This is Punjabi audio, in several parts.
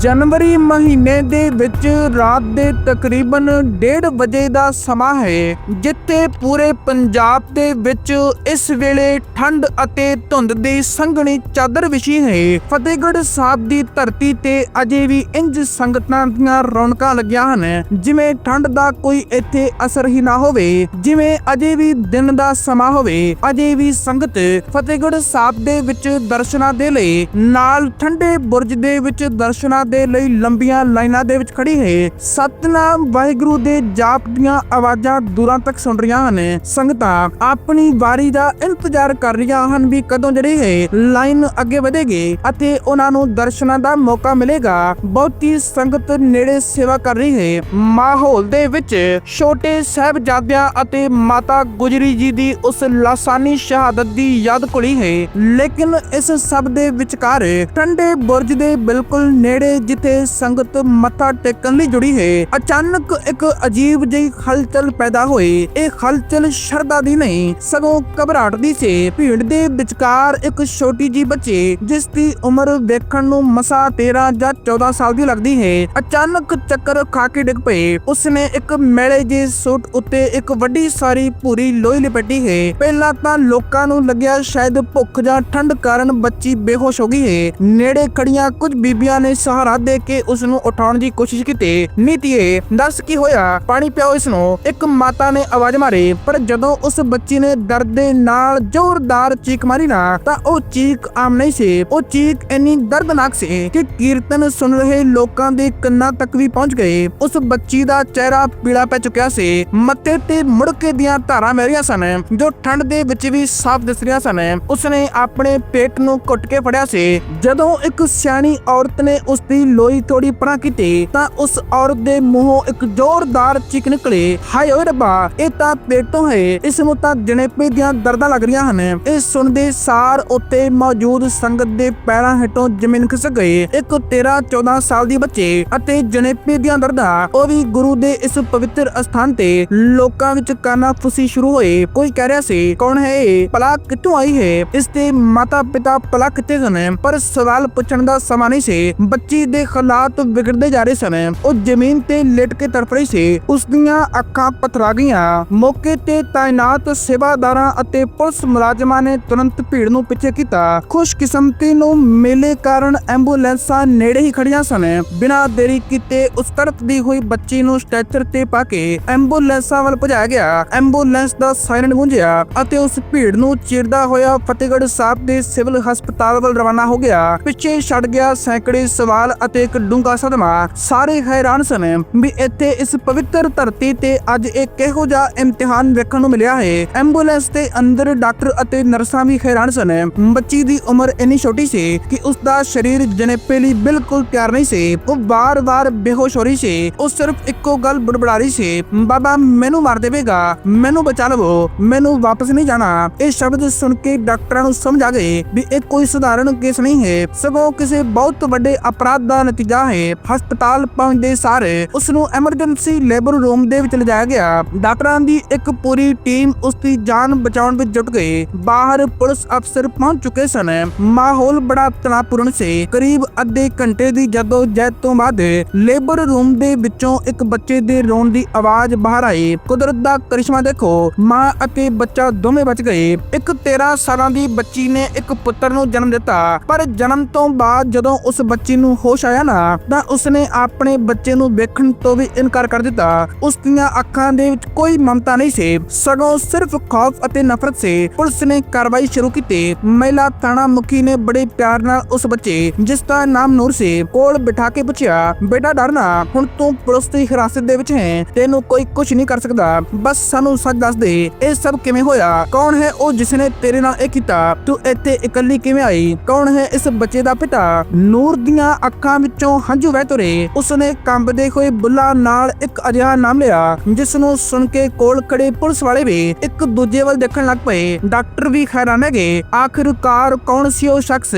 ਜਨਵਰੀ ਮਹੀਨੇ ਦੇ ਵਿੱਚ ਰਾਤ ਦੇ ਤਕਰੀਬਨ 1:30 ਵਜੇ ਦਾ ਸਮਾਂ ਹੈ, ਜਿੱਥੇ ਪੂਰੇ ਪੰਜਾਬ ਦੇ ਵਿੱਚ ਇਸ ਵੇਲੇ ਠੰਡ ਅਤੇ ਧੁੰਦ ਦੀ ਸੰਘਣੀ ਚਾਦਰ ਵਿਛੀ ਹੈ। ਫਤਿਹਗੜ੍ਹ ਸਾਹਿਬ ਦੀ ਧਰਤੀ ਤੇ ਅਜੇ ਵੀ ਇੰਜ ਸੰਗਤਾਂ ਦੀਆਂ ਰੌਣਕਾਂ ਲੱਗੀਆਂ ਹਨ, ਜਿਵੇਂ ਠੰਡ ਦਾ ਕੋਈ ਇੱਥੇ ਅਸਰ ਹੀ ਨਾ ਹੋਵੇ, ਜਿਵੇਂ ਅਜੇ ਵੀ ਦਿਨ ਦਾ ਸਮਾਂ ਹੋਵੇ। ਅਜੇ ਵੀ ਸੰਗਤ ਫਤਿਹਗੜ੍ਹ ਸਾਹਿਬ ਦੇ ਵਿੱਚ ਦਰਸ਼ਨਾਂ ਦੇ ਲਈ ਨਾਲ ਠੰਡੇ ਬੁਰਜ ਦੇ ਵਿੱਚ ਦਰਸ਼ਨਾਂ ਦੇ ਲਈ ਲੰਬੀਆਂ ਲਾਈਨਾਂ ਦੇ ਵਿੱਚ ਖੜੀ ਹੈ। ਸਤਨਾਮ ਵਾਹਿਗੁਰੂ ਦੇ ਜਾਪ ਦੀਆਂ ਆਵਾਜ਼ਾਂ ਦੂਰਾਂ ਤੱਕ ਸੁਣ ਰਹੀਆਂ ਹਨ। ਸੰਗਤਾਂ ਆਪਣੀ ਵਾਰੀ ਦਾ ਇੰਤਜ਼ਾਰ ਕਰ ਰਹੀਆਂ ਹਨ ਵੀ ਕਦੋਂ ਜਿਹੜੀ ਹੈ ਲਾਈਨ ਅੱਗੇ ਵਧੇਗੀ ਅਤੇ ਉਹਨਾਂ ਨੂੰ ਦਰਸ਼ਨਾਂ ਦਾ ਮੌਕਾ ਮਿਲੇਗਾ। ਬਹੁਤੀ ਸੰਗਤ ਨੇੜੇ ਸੇਵਾ ਕਰ ਰਹੀ ਹੈ। ਮਾਹੌਲ ਦੇ ਵਿੱਚ ਛੋਟੇ ਸਾਹਿਬਜ਼ਾਦਿਆਂ ਅਤੇ ਮਾਤਾ ਗੁਜਰੀ ਜੀ ਦੀ ਉਸ ਲਾਸਾਨੀ ਸ਼ਹਾਦਤ ਦੀ ਯਾਦ ਕੁਲੀ ਹੈ। ਲੇਕਿਨ ਇਸ ਸਭ ਦੇ ਵਿਚਕਾਰ ਠੰਡੇ ਬੁਰਜ ਦੇ ਬਿਲਕੁਲ ਨੇੜੇ ਜਿੱਥੇ ਸੰਗਤ ਮੱਥਾ ਟੇਕਣ ਲਈ ਜੁੜੀ ਹੈ, ਅਚਾਨਕ ਇੱਕ ਅਜੀਬ ਜਿਹੀ ਹਲਚਲ ਪੈਦਾ ਹੋਈ। ਇਹ ਹਲਚਲ ਸ਼ਰਧਾ ਦੀ ਨਹੀਂ, ਸਗੋਂ ਘਬਰਾਹਟ ਦੀ ਸੀ। ਭੀੜ ਦੇ ਵਿਚਕਾਰ ਇੱਕ ਛੋਟੀ ਜੀ ਬੱਚੀ, ਜਿਸ ਦੀ ਉਮਰ ਵੇਖਣ ਨੂੰ ਮਸਾ 13 ਜਾਂ 14 ਸਾਲ ਦੀ ਲੱਗਦੀ ਹੈ, ਅਚਾਨਕ ਚੱਕਰ ਖਾ ਕੇ ਡਿੱਗ ਪਈ। ਉਸਨੇ ਇੱਕ ਮੈਲੇ ਜਿਹੇ ਸੂਟ ਉੱਤੇ ਇੱਕ ਵੱਡੀ ਸਾਰੀ ਪੂਰੀ ਲੋਈ ਲਪੇਟੀ ਹੈ। ਪਹਿਲਾਂ ਤਾਂ ਲੋਕਾਂ ਨੂੰ ਲੱਗਿਆ ਸ਼ਾਇਦ ਭੁੱਖ ਜਾਂ ਠੰਡ ਕਾਰਨ ਬੱਚੀ ਬੇਹੋਸ਼ ਹੋ ਗਈ ਹੈ। ਨੇੜੇ ਖੜੀਆਂ ਕੁਝ ਬੀਬੀਆਂ ਨੇ ਸਹਾਰਾ ਦੇ ਕੇ ਉਸ ਨੂੰ ਉਠਾਉਣ ਦੀ ਕੋਸ਼ਿਸ਼ ਕੀਤੀ। ਨੀਤੀਏ ਦੱਸ ਕੀ ਹੋਇਆ? ਪਾਣੀ ਪਿਆਓ ਇਸ ਨੂੰ ਇੱਕ ਮਾਤਾ ਨੇ ਆਵਾਜ਼ ਮਾਰੀ, ਪਰ ਜਦੋਂ ਉਸ ਬੱਚੀ ਨੇ ਦਰਦ ਦੇ ਨਾਲ ਜ਼ੋਰਦਾਰ ਚੀਕ ਮਾਰੀ ਨਾ, ਤਾਂ ਉਹ ਚੀਕ ਆਮ ਨਹੀਂ ਸੀ। ਉਹ ਚੀਕ ਇੰਨੀ ਦਰਦਨਾਕ ਸੀ ਕਿ ਕੀਰਤਨ ਸੁਣ ਰਹੇ ਲੋਕਾਂ ਦੇ ਕੰਨਾਂ ਤੱਕ ਵੀ ਪਹੁੰਚ ਗਏ। ਉਸ ਬੱਚੀ ਦਾ ਚਿਹਰਾ ਪੀਲਾ ਪੈ ਚੁੱਕਿਆ ਸੀ। ਮੱਥੇ ਤੇ ਮੁੜਕੇ ਦੀਆਂ ਧਾਰਾਂ ਮਹਿਰੀਆਂ ਸਨ, ਜੋ ਠੰਡ ਦੇ ਵਿੱਚ ਵੀ ਸਾਫ਼ ਦਿਸ ਰਹੀਆਂ ਸਨ। ਉਸਨੇ ਆਪਣੇ ਪੇਟ ਨੂੰ ਘੁੱਟ ਕੇ ਫੜਿਆ ਸੀ। ਜਦੋਂ ਇੱਕ ਸਿਆਣੀ ਔਰਤ ਨੇ ਉਸ ਦੀ ਲੋਈ ਥੋੜੀ ਪਰਾਂ ਕੀਤੀ, ਤਾਂ ਉਸ ਔਰਤ ਦੇ ਮੂੰਹੋਂ ਇੱਕ ਜ਼ੋਰਦਾਰ ਚੀਕ ਨਿਕਲੀ। ਹਾਏ ਓਏ ਰੱਬਾ, ਇਹ ਤਾਂ ਪੇਟ ਹੈ। ਇਸ ਨੂੰ ਤਾਂ ਜਣੇਪੇ ਦੀਆਂ ਦਰਦਾਂ ਲੱਗ ਰਹੀਆਂ ਹਨ। ਇਹ ਸੁਣਦੇ ਸਾਰ ਉੱਤੇ ਮੌਜੂਦ ਸੰਗਤ ਦੇ ਪੈਰਾਂ ਹੇਠੋਂ ਜ਼ਮੀਨ ਖਿਸਕ ਗਈ। ਇੱਕ 13 14 ਸਾਲ ਦੀ ਬੱਚੇ ਅਤੇ ਜਣੇਪੇ ਦੀਆਂ ਦਰਦਾਂ। ਉਹ ਵੀ ਗੁਰੂ ਦੇ ਇਸ ਪਵਿੱਤਰ ਅਸਥਾਨ ਤੇ ਲੋਕਾਂ ਵਿੱਚ ਕਾਨਾ ਫੁਸੀ ਸ਼ੁਰੂ ਹੋਏ। ਕੋਈ ਕਹਿ ਰਿਹਾ ਸੀ, ਕੌਣ ਹੈ ਇਹ? ਪਲਾ ਕਿੱਥੋਂ ਆਈ ਹੈ? ਇਸ ਦੇ ਮਾਤਾ ਪਿਤਾ ਪਲਾ ਕਿੱਥੇ ਸਨ, ਪਰ ਸਵਾਲ ਪੁੱਛਣ ਦਾ ਸਮਾਂ ਨਹੀਂ ਸੀ। ਬੱਚੀ ਦੇ ਹਾਲਾਤ ਵਿਗੜਦੇ ਜਾ ਰਹੇ ਸਨ। ਉਹ ਜ਼ਮੀਨ ਤੇ ਲੇਟ ਕੇ ਤੜਫ ਰਹੀ ਸੀ। ਉਸ ਦੀਆਂ ਅੱਖਾਂ ਪਥਰਾ ਗਈਆਂ। ਮੌਕੇ ਤੇ ਤਾਇਨਾਤ ਸੇਵਾਦਾਰਾਂ ਅਤੇ ਪੁਲਿਸ ਮੁਲਾਜ਼ਮਾਂ ਨੇ ਤੁਰੰਤ ਭੀੜ ਨੂੰ ਪਿੱਛੇ ਕੀਤਾ। ਖੁਸ਼ਕਿਸਮਤੀ ਨੂੰ ਮੇਲੇ ਕਾਰਨ ਐਂਬੂਲੈਂਸਾਂ ਨੇੜੇ ਹੀ ਖੜੀਆਂ ਸਨ। ਬਿਨਾਂ ਦੇਰੀ ਕੀਤੇ ਉਸ ਤੜਫਦੀ ਹੋਈ ਬੱਚੀ ਨੂੰ ਸਟ੍ਰੈਚਰ ਤੇ ਪਾ ਕੇ ਐਂਬੂਲੈਂਸਾਂ ਵੱਲ ਭਜਾਇਆ ਗਿਆ। ਐਂਬੂਲੈਂਸ ਦਾ ਸਾਇਰਨ ਗੂੰਜਿਆ ਅਤੇ ਉਸ ਭੀੜ ਨੂੰ ਚਿਰਦਾ ਹੋਇਆ ਫਤਿਹਗੜ੍ਹ ਸਾਹਿਬ ਦੇ ਸਿਵਲ ਹਸਪਤਾਲ ਵੱਲ ਰਵਾਨਾ ਹੋ ਗਿਆ। ਪਿੱਛੇ ਛੱਡ ਗਿਆ ਸੈਂਕੜੇ ਸਵਾਲ ਅਤੇ ਇੱਕ ਡੂੰਘਾ ਸਦਮਾ। ਸਾਰੇ ਹੈਰਾਨ ਸਨ ਵੀ ਇੱਥੇ ਇਸ ਪਵਿੱਤਰ ਧਰਤੀ ਤੇ ਅੱਜ ਇਹ ਕਿਹੋ ਜਿਹਾ ਇਮਤਿਹਾਨ ਵੇਖਣ ਨੂੰ ਮਿਲਿਆ ਹੈ। ਐਂਬੂਲੈਂਸ ਦੇ ਅੰਦਰ ਡਾਕਟਰ ਅਤੇ ਨਰਸਾਂ ਵੀ ਹੈਰਾਨ ਸਨ ਬੱਚੀ ਦੀ ਉਮਰ ਇੰਨੀ ਛੋਟੀ ਸੀ ਕਿ ਉਸ ਦਾ ਸਰੀਰ ਜਨੇਪੇ ਲਈ ਬਿਲਕੁਲ ਤਿਆਰ ਨਹੀਂ ਸੀ। ਉਹ ਵਾਰ-ਵਾਰ ਬੇਹੋਸ਼ ਹੋ ਰਹੀ ਸੀ। ਉਹ ਸਿਰਫ ਇੱਕੋ ਗੱਲ ਬੜਬੜਾ ਰਹੀ ਸੀ, ਬਾਬਾ, ਮੈਨੂੰ ਮਾਰ ਦੇਵੇਗਾ। ਮੈਨੂੰ ਬਚਾ ਲਵੋ। ਮੈਨੂੰ ਵਾਪਸ ਨਹੀਂ ਜਾਣਾ। ਇਹ ਸ਼ਬਦ ਸੁਣ ਕੇ ਡਾਕਟਰਾਂ ਨੂੰ ਸਮਝ ਆ ਗਏ ਵੀ ਇਹ ਕੋਈ ਸਧਾਰਨ ਕੇਸ ਨਹੀਂ ਹੈ। ਸਗੋਂ ਕਿਸੇ ਬਹੁਤ ਵੱਡੇ ਅਪਰਾਧ ਦਾ ਨਤੀਜਾ ਹੈ। ਹਸਪਤਾਲ ਪਹੁੰਚਦੇ ਸਾਰੇ ਉਸ ਨੂੰ ਐਮਰਜੈਂਸੀ ਲੇਬਰ ਰੂਮ ਦੇ ਵਿੱਚ ਲਿਜਾਇਆ ਗਿਆ। ਡਾਕਟਰਾਂ ਦੀ ਇੱਕ ਪੂਰੀ ਟੀਮ ਉਸ ਦੀ ਜਾਨ ਬਚਾਉਣ ਵਿੱਚ ਜੁਟ ਗਈ। ਬਾਹਰ ਪੁਲਿਸ ਅਫਸਰ ਪਹੁੰਚ ਚੁੱਕੇ ਸਨ। ਮਾਹੌਲ ਬੜਾ ਤਣਾਅਪੂਰਨ ਸੀ। ਕਰੀਬ ਅੱਧੇ ਘੰਟੇ ਦੀ ਜਦੋਂ ਜੈਤ ਤੋਂ ਬਾਅਦ ਲੇਬਰ ਰੂਮ ਦੇ ਵਿੱਚੋਂ ਇੱਕ ਬੱਚੇ ਦੇ ਰੋਣ ਦੀ ਆਵਾਜ਼ ਬਾਹਰ ਆਈ। ਕੁਦਰਤ ਦਾ ਕਰਿਸ਼ਮਾ ਦੇਖੋ। ਮਾਂ ਅਤੇ ਬੱਚਾ ਦੋਵੇਂ ਬਚ ਗਏ। ਇੱਕ 13 ਸਾਲਾਂ ਦੀ ਬੱਚੀ ਨੇ ਇੱਕ ਪੁੱਤਰ ਨੂੰ ਜਨਮ ਦਿੱਤਾ। ਪਰ ਜਨਮ ਤੋਂ ਬਾਅਦ ਜਦੋਂ ਉਸ ਬੱਚੀ ਨੂੰ ਹੋਸ਼ ਆਇਆ ਨਾ, ਤਾਂ ਉਸਨੇ ਆਪਣੇ ਬੱਚੇ ਨੂੰ ਵੇਖਣ ਤੋਂ ਵੀ ਇਨਕਾਰ ਕਰ ਦਿੱਤਾ। ਉਸ ਦੀਆਂ ਅੱਖਾਂ ਦੇ ਵਿੱਚ ਕੋਈ ਮਮਤਾ ਨਹੀਂ ਸੀ। ਸਗੋਂ ਸਿਰਫ ਖੌਫ ਅਤੇ ਨਫ਼ਰਤ ਸੀ। ਪੁਲਿਸ ਨੇ ਕਾਰਵਾਈ ਸ਼ੁਰੂ ਕੀਤੀ। ਮਹਿਲਾ ਥਾਣਾ ਮੁਖੀ ਨੇ ਬੜੇ ਪਿਆਰ ਨਾਲ ਉਸ ਬੱਚੇ, ਜਿਸ ਦਾ ਨਾਮ ਨੂਰ ਸੀ, ਕੋਲ ਬਿਠਾ ਕੇ ਪੁੱਛਿਆ, ਬੇਟਾ ਡਰਨਾ ਹੁਣ ਤੂੰ ਪੁਲਿਸ ਦੀ ਹਿਰਾਸਤ ਦੇ ਵਿੱਚ ਹੈ। ਤੈਨੂੰ ਕੋਈ ਕੁਝ ਨਹੀਂ ਕਰ ਸਕਦਾ। ਬਸ ਸਾਨੂੰ ਸੱਚ ਦੱਸ ਦੇ, ਇਹ ਸਭ ਕਿਵੇਂ ਹੋਇਆ? ਕੌਣ ਹੈ ਉਹ ਜਿਸ ਨੇ ਤੇਰੇ ਨਾਲ ਇਹ ਕੀਤਾ? ਤੂੰ ਇੱਥੇ ਇਕੱਲੀ ਕਿਵੇਂ ਆਈ? ਕੌਣ ਹੈ ਇਸ ਬੱਚੇ ਦਾ ਪਿਤਾ? ਨੂਰ ਦੀਆਂ ਅੱਖਾਂ ਵਿੱਚੋਂ ਹੰਝੂ ਵਹਿ ਤੁਰੇ। ਉਸਨੇ ਕੰਬਦੇ ਹੋਏ ਬੁੱਲਾਂ ਨਾਲ ਇੱਕ ਅਜਿਹਾ ਨਾਮ ਲਿਆ ਜਿਸ ਨੂੰ ਸੁਣ ਕੇ ਕੋਲ ਖੜੇ ਪੁਲਿਸ ਵਾਲੇ ਵੀ ਇੱਕ ਦੂਜੇ ਵੱਲ ਦੇਖਣ ਲੱਗ ਪਏ। ਡਾਕਟਰ ਵੀ ਹੈਰਾਨ ਹੈਗੇ ਆਖਿਰਕਾਰ ਕੌਣ ਸੀ ਉਹ ਸ਼ਖਸ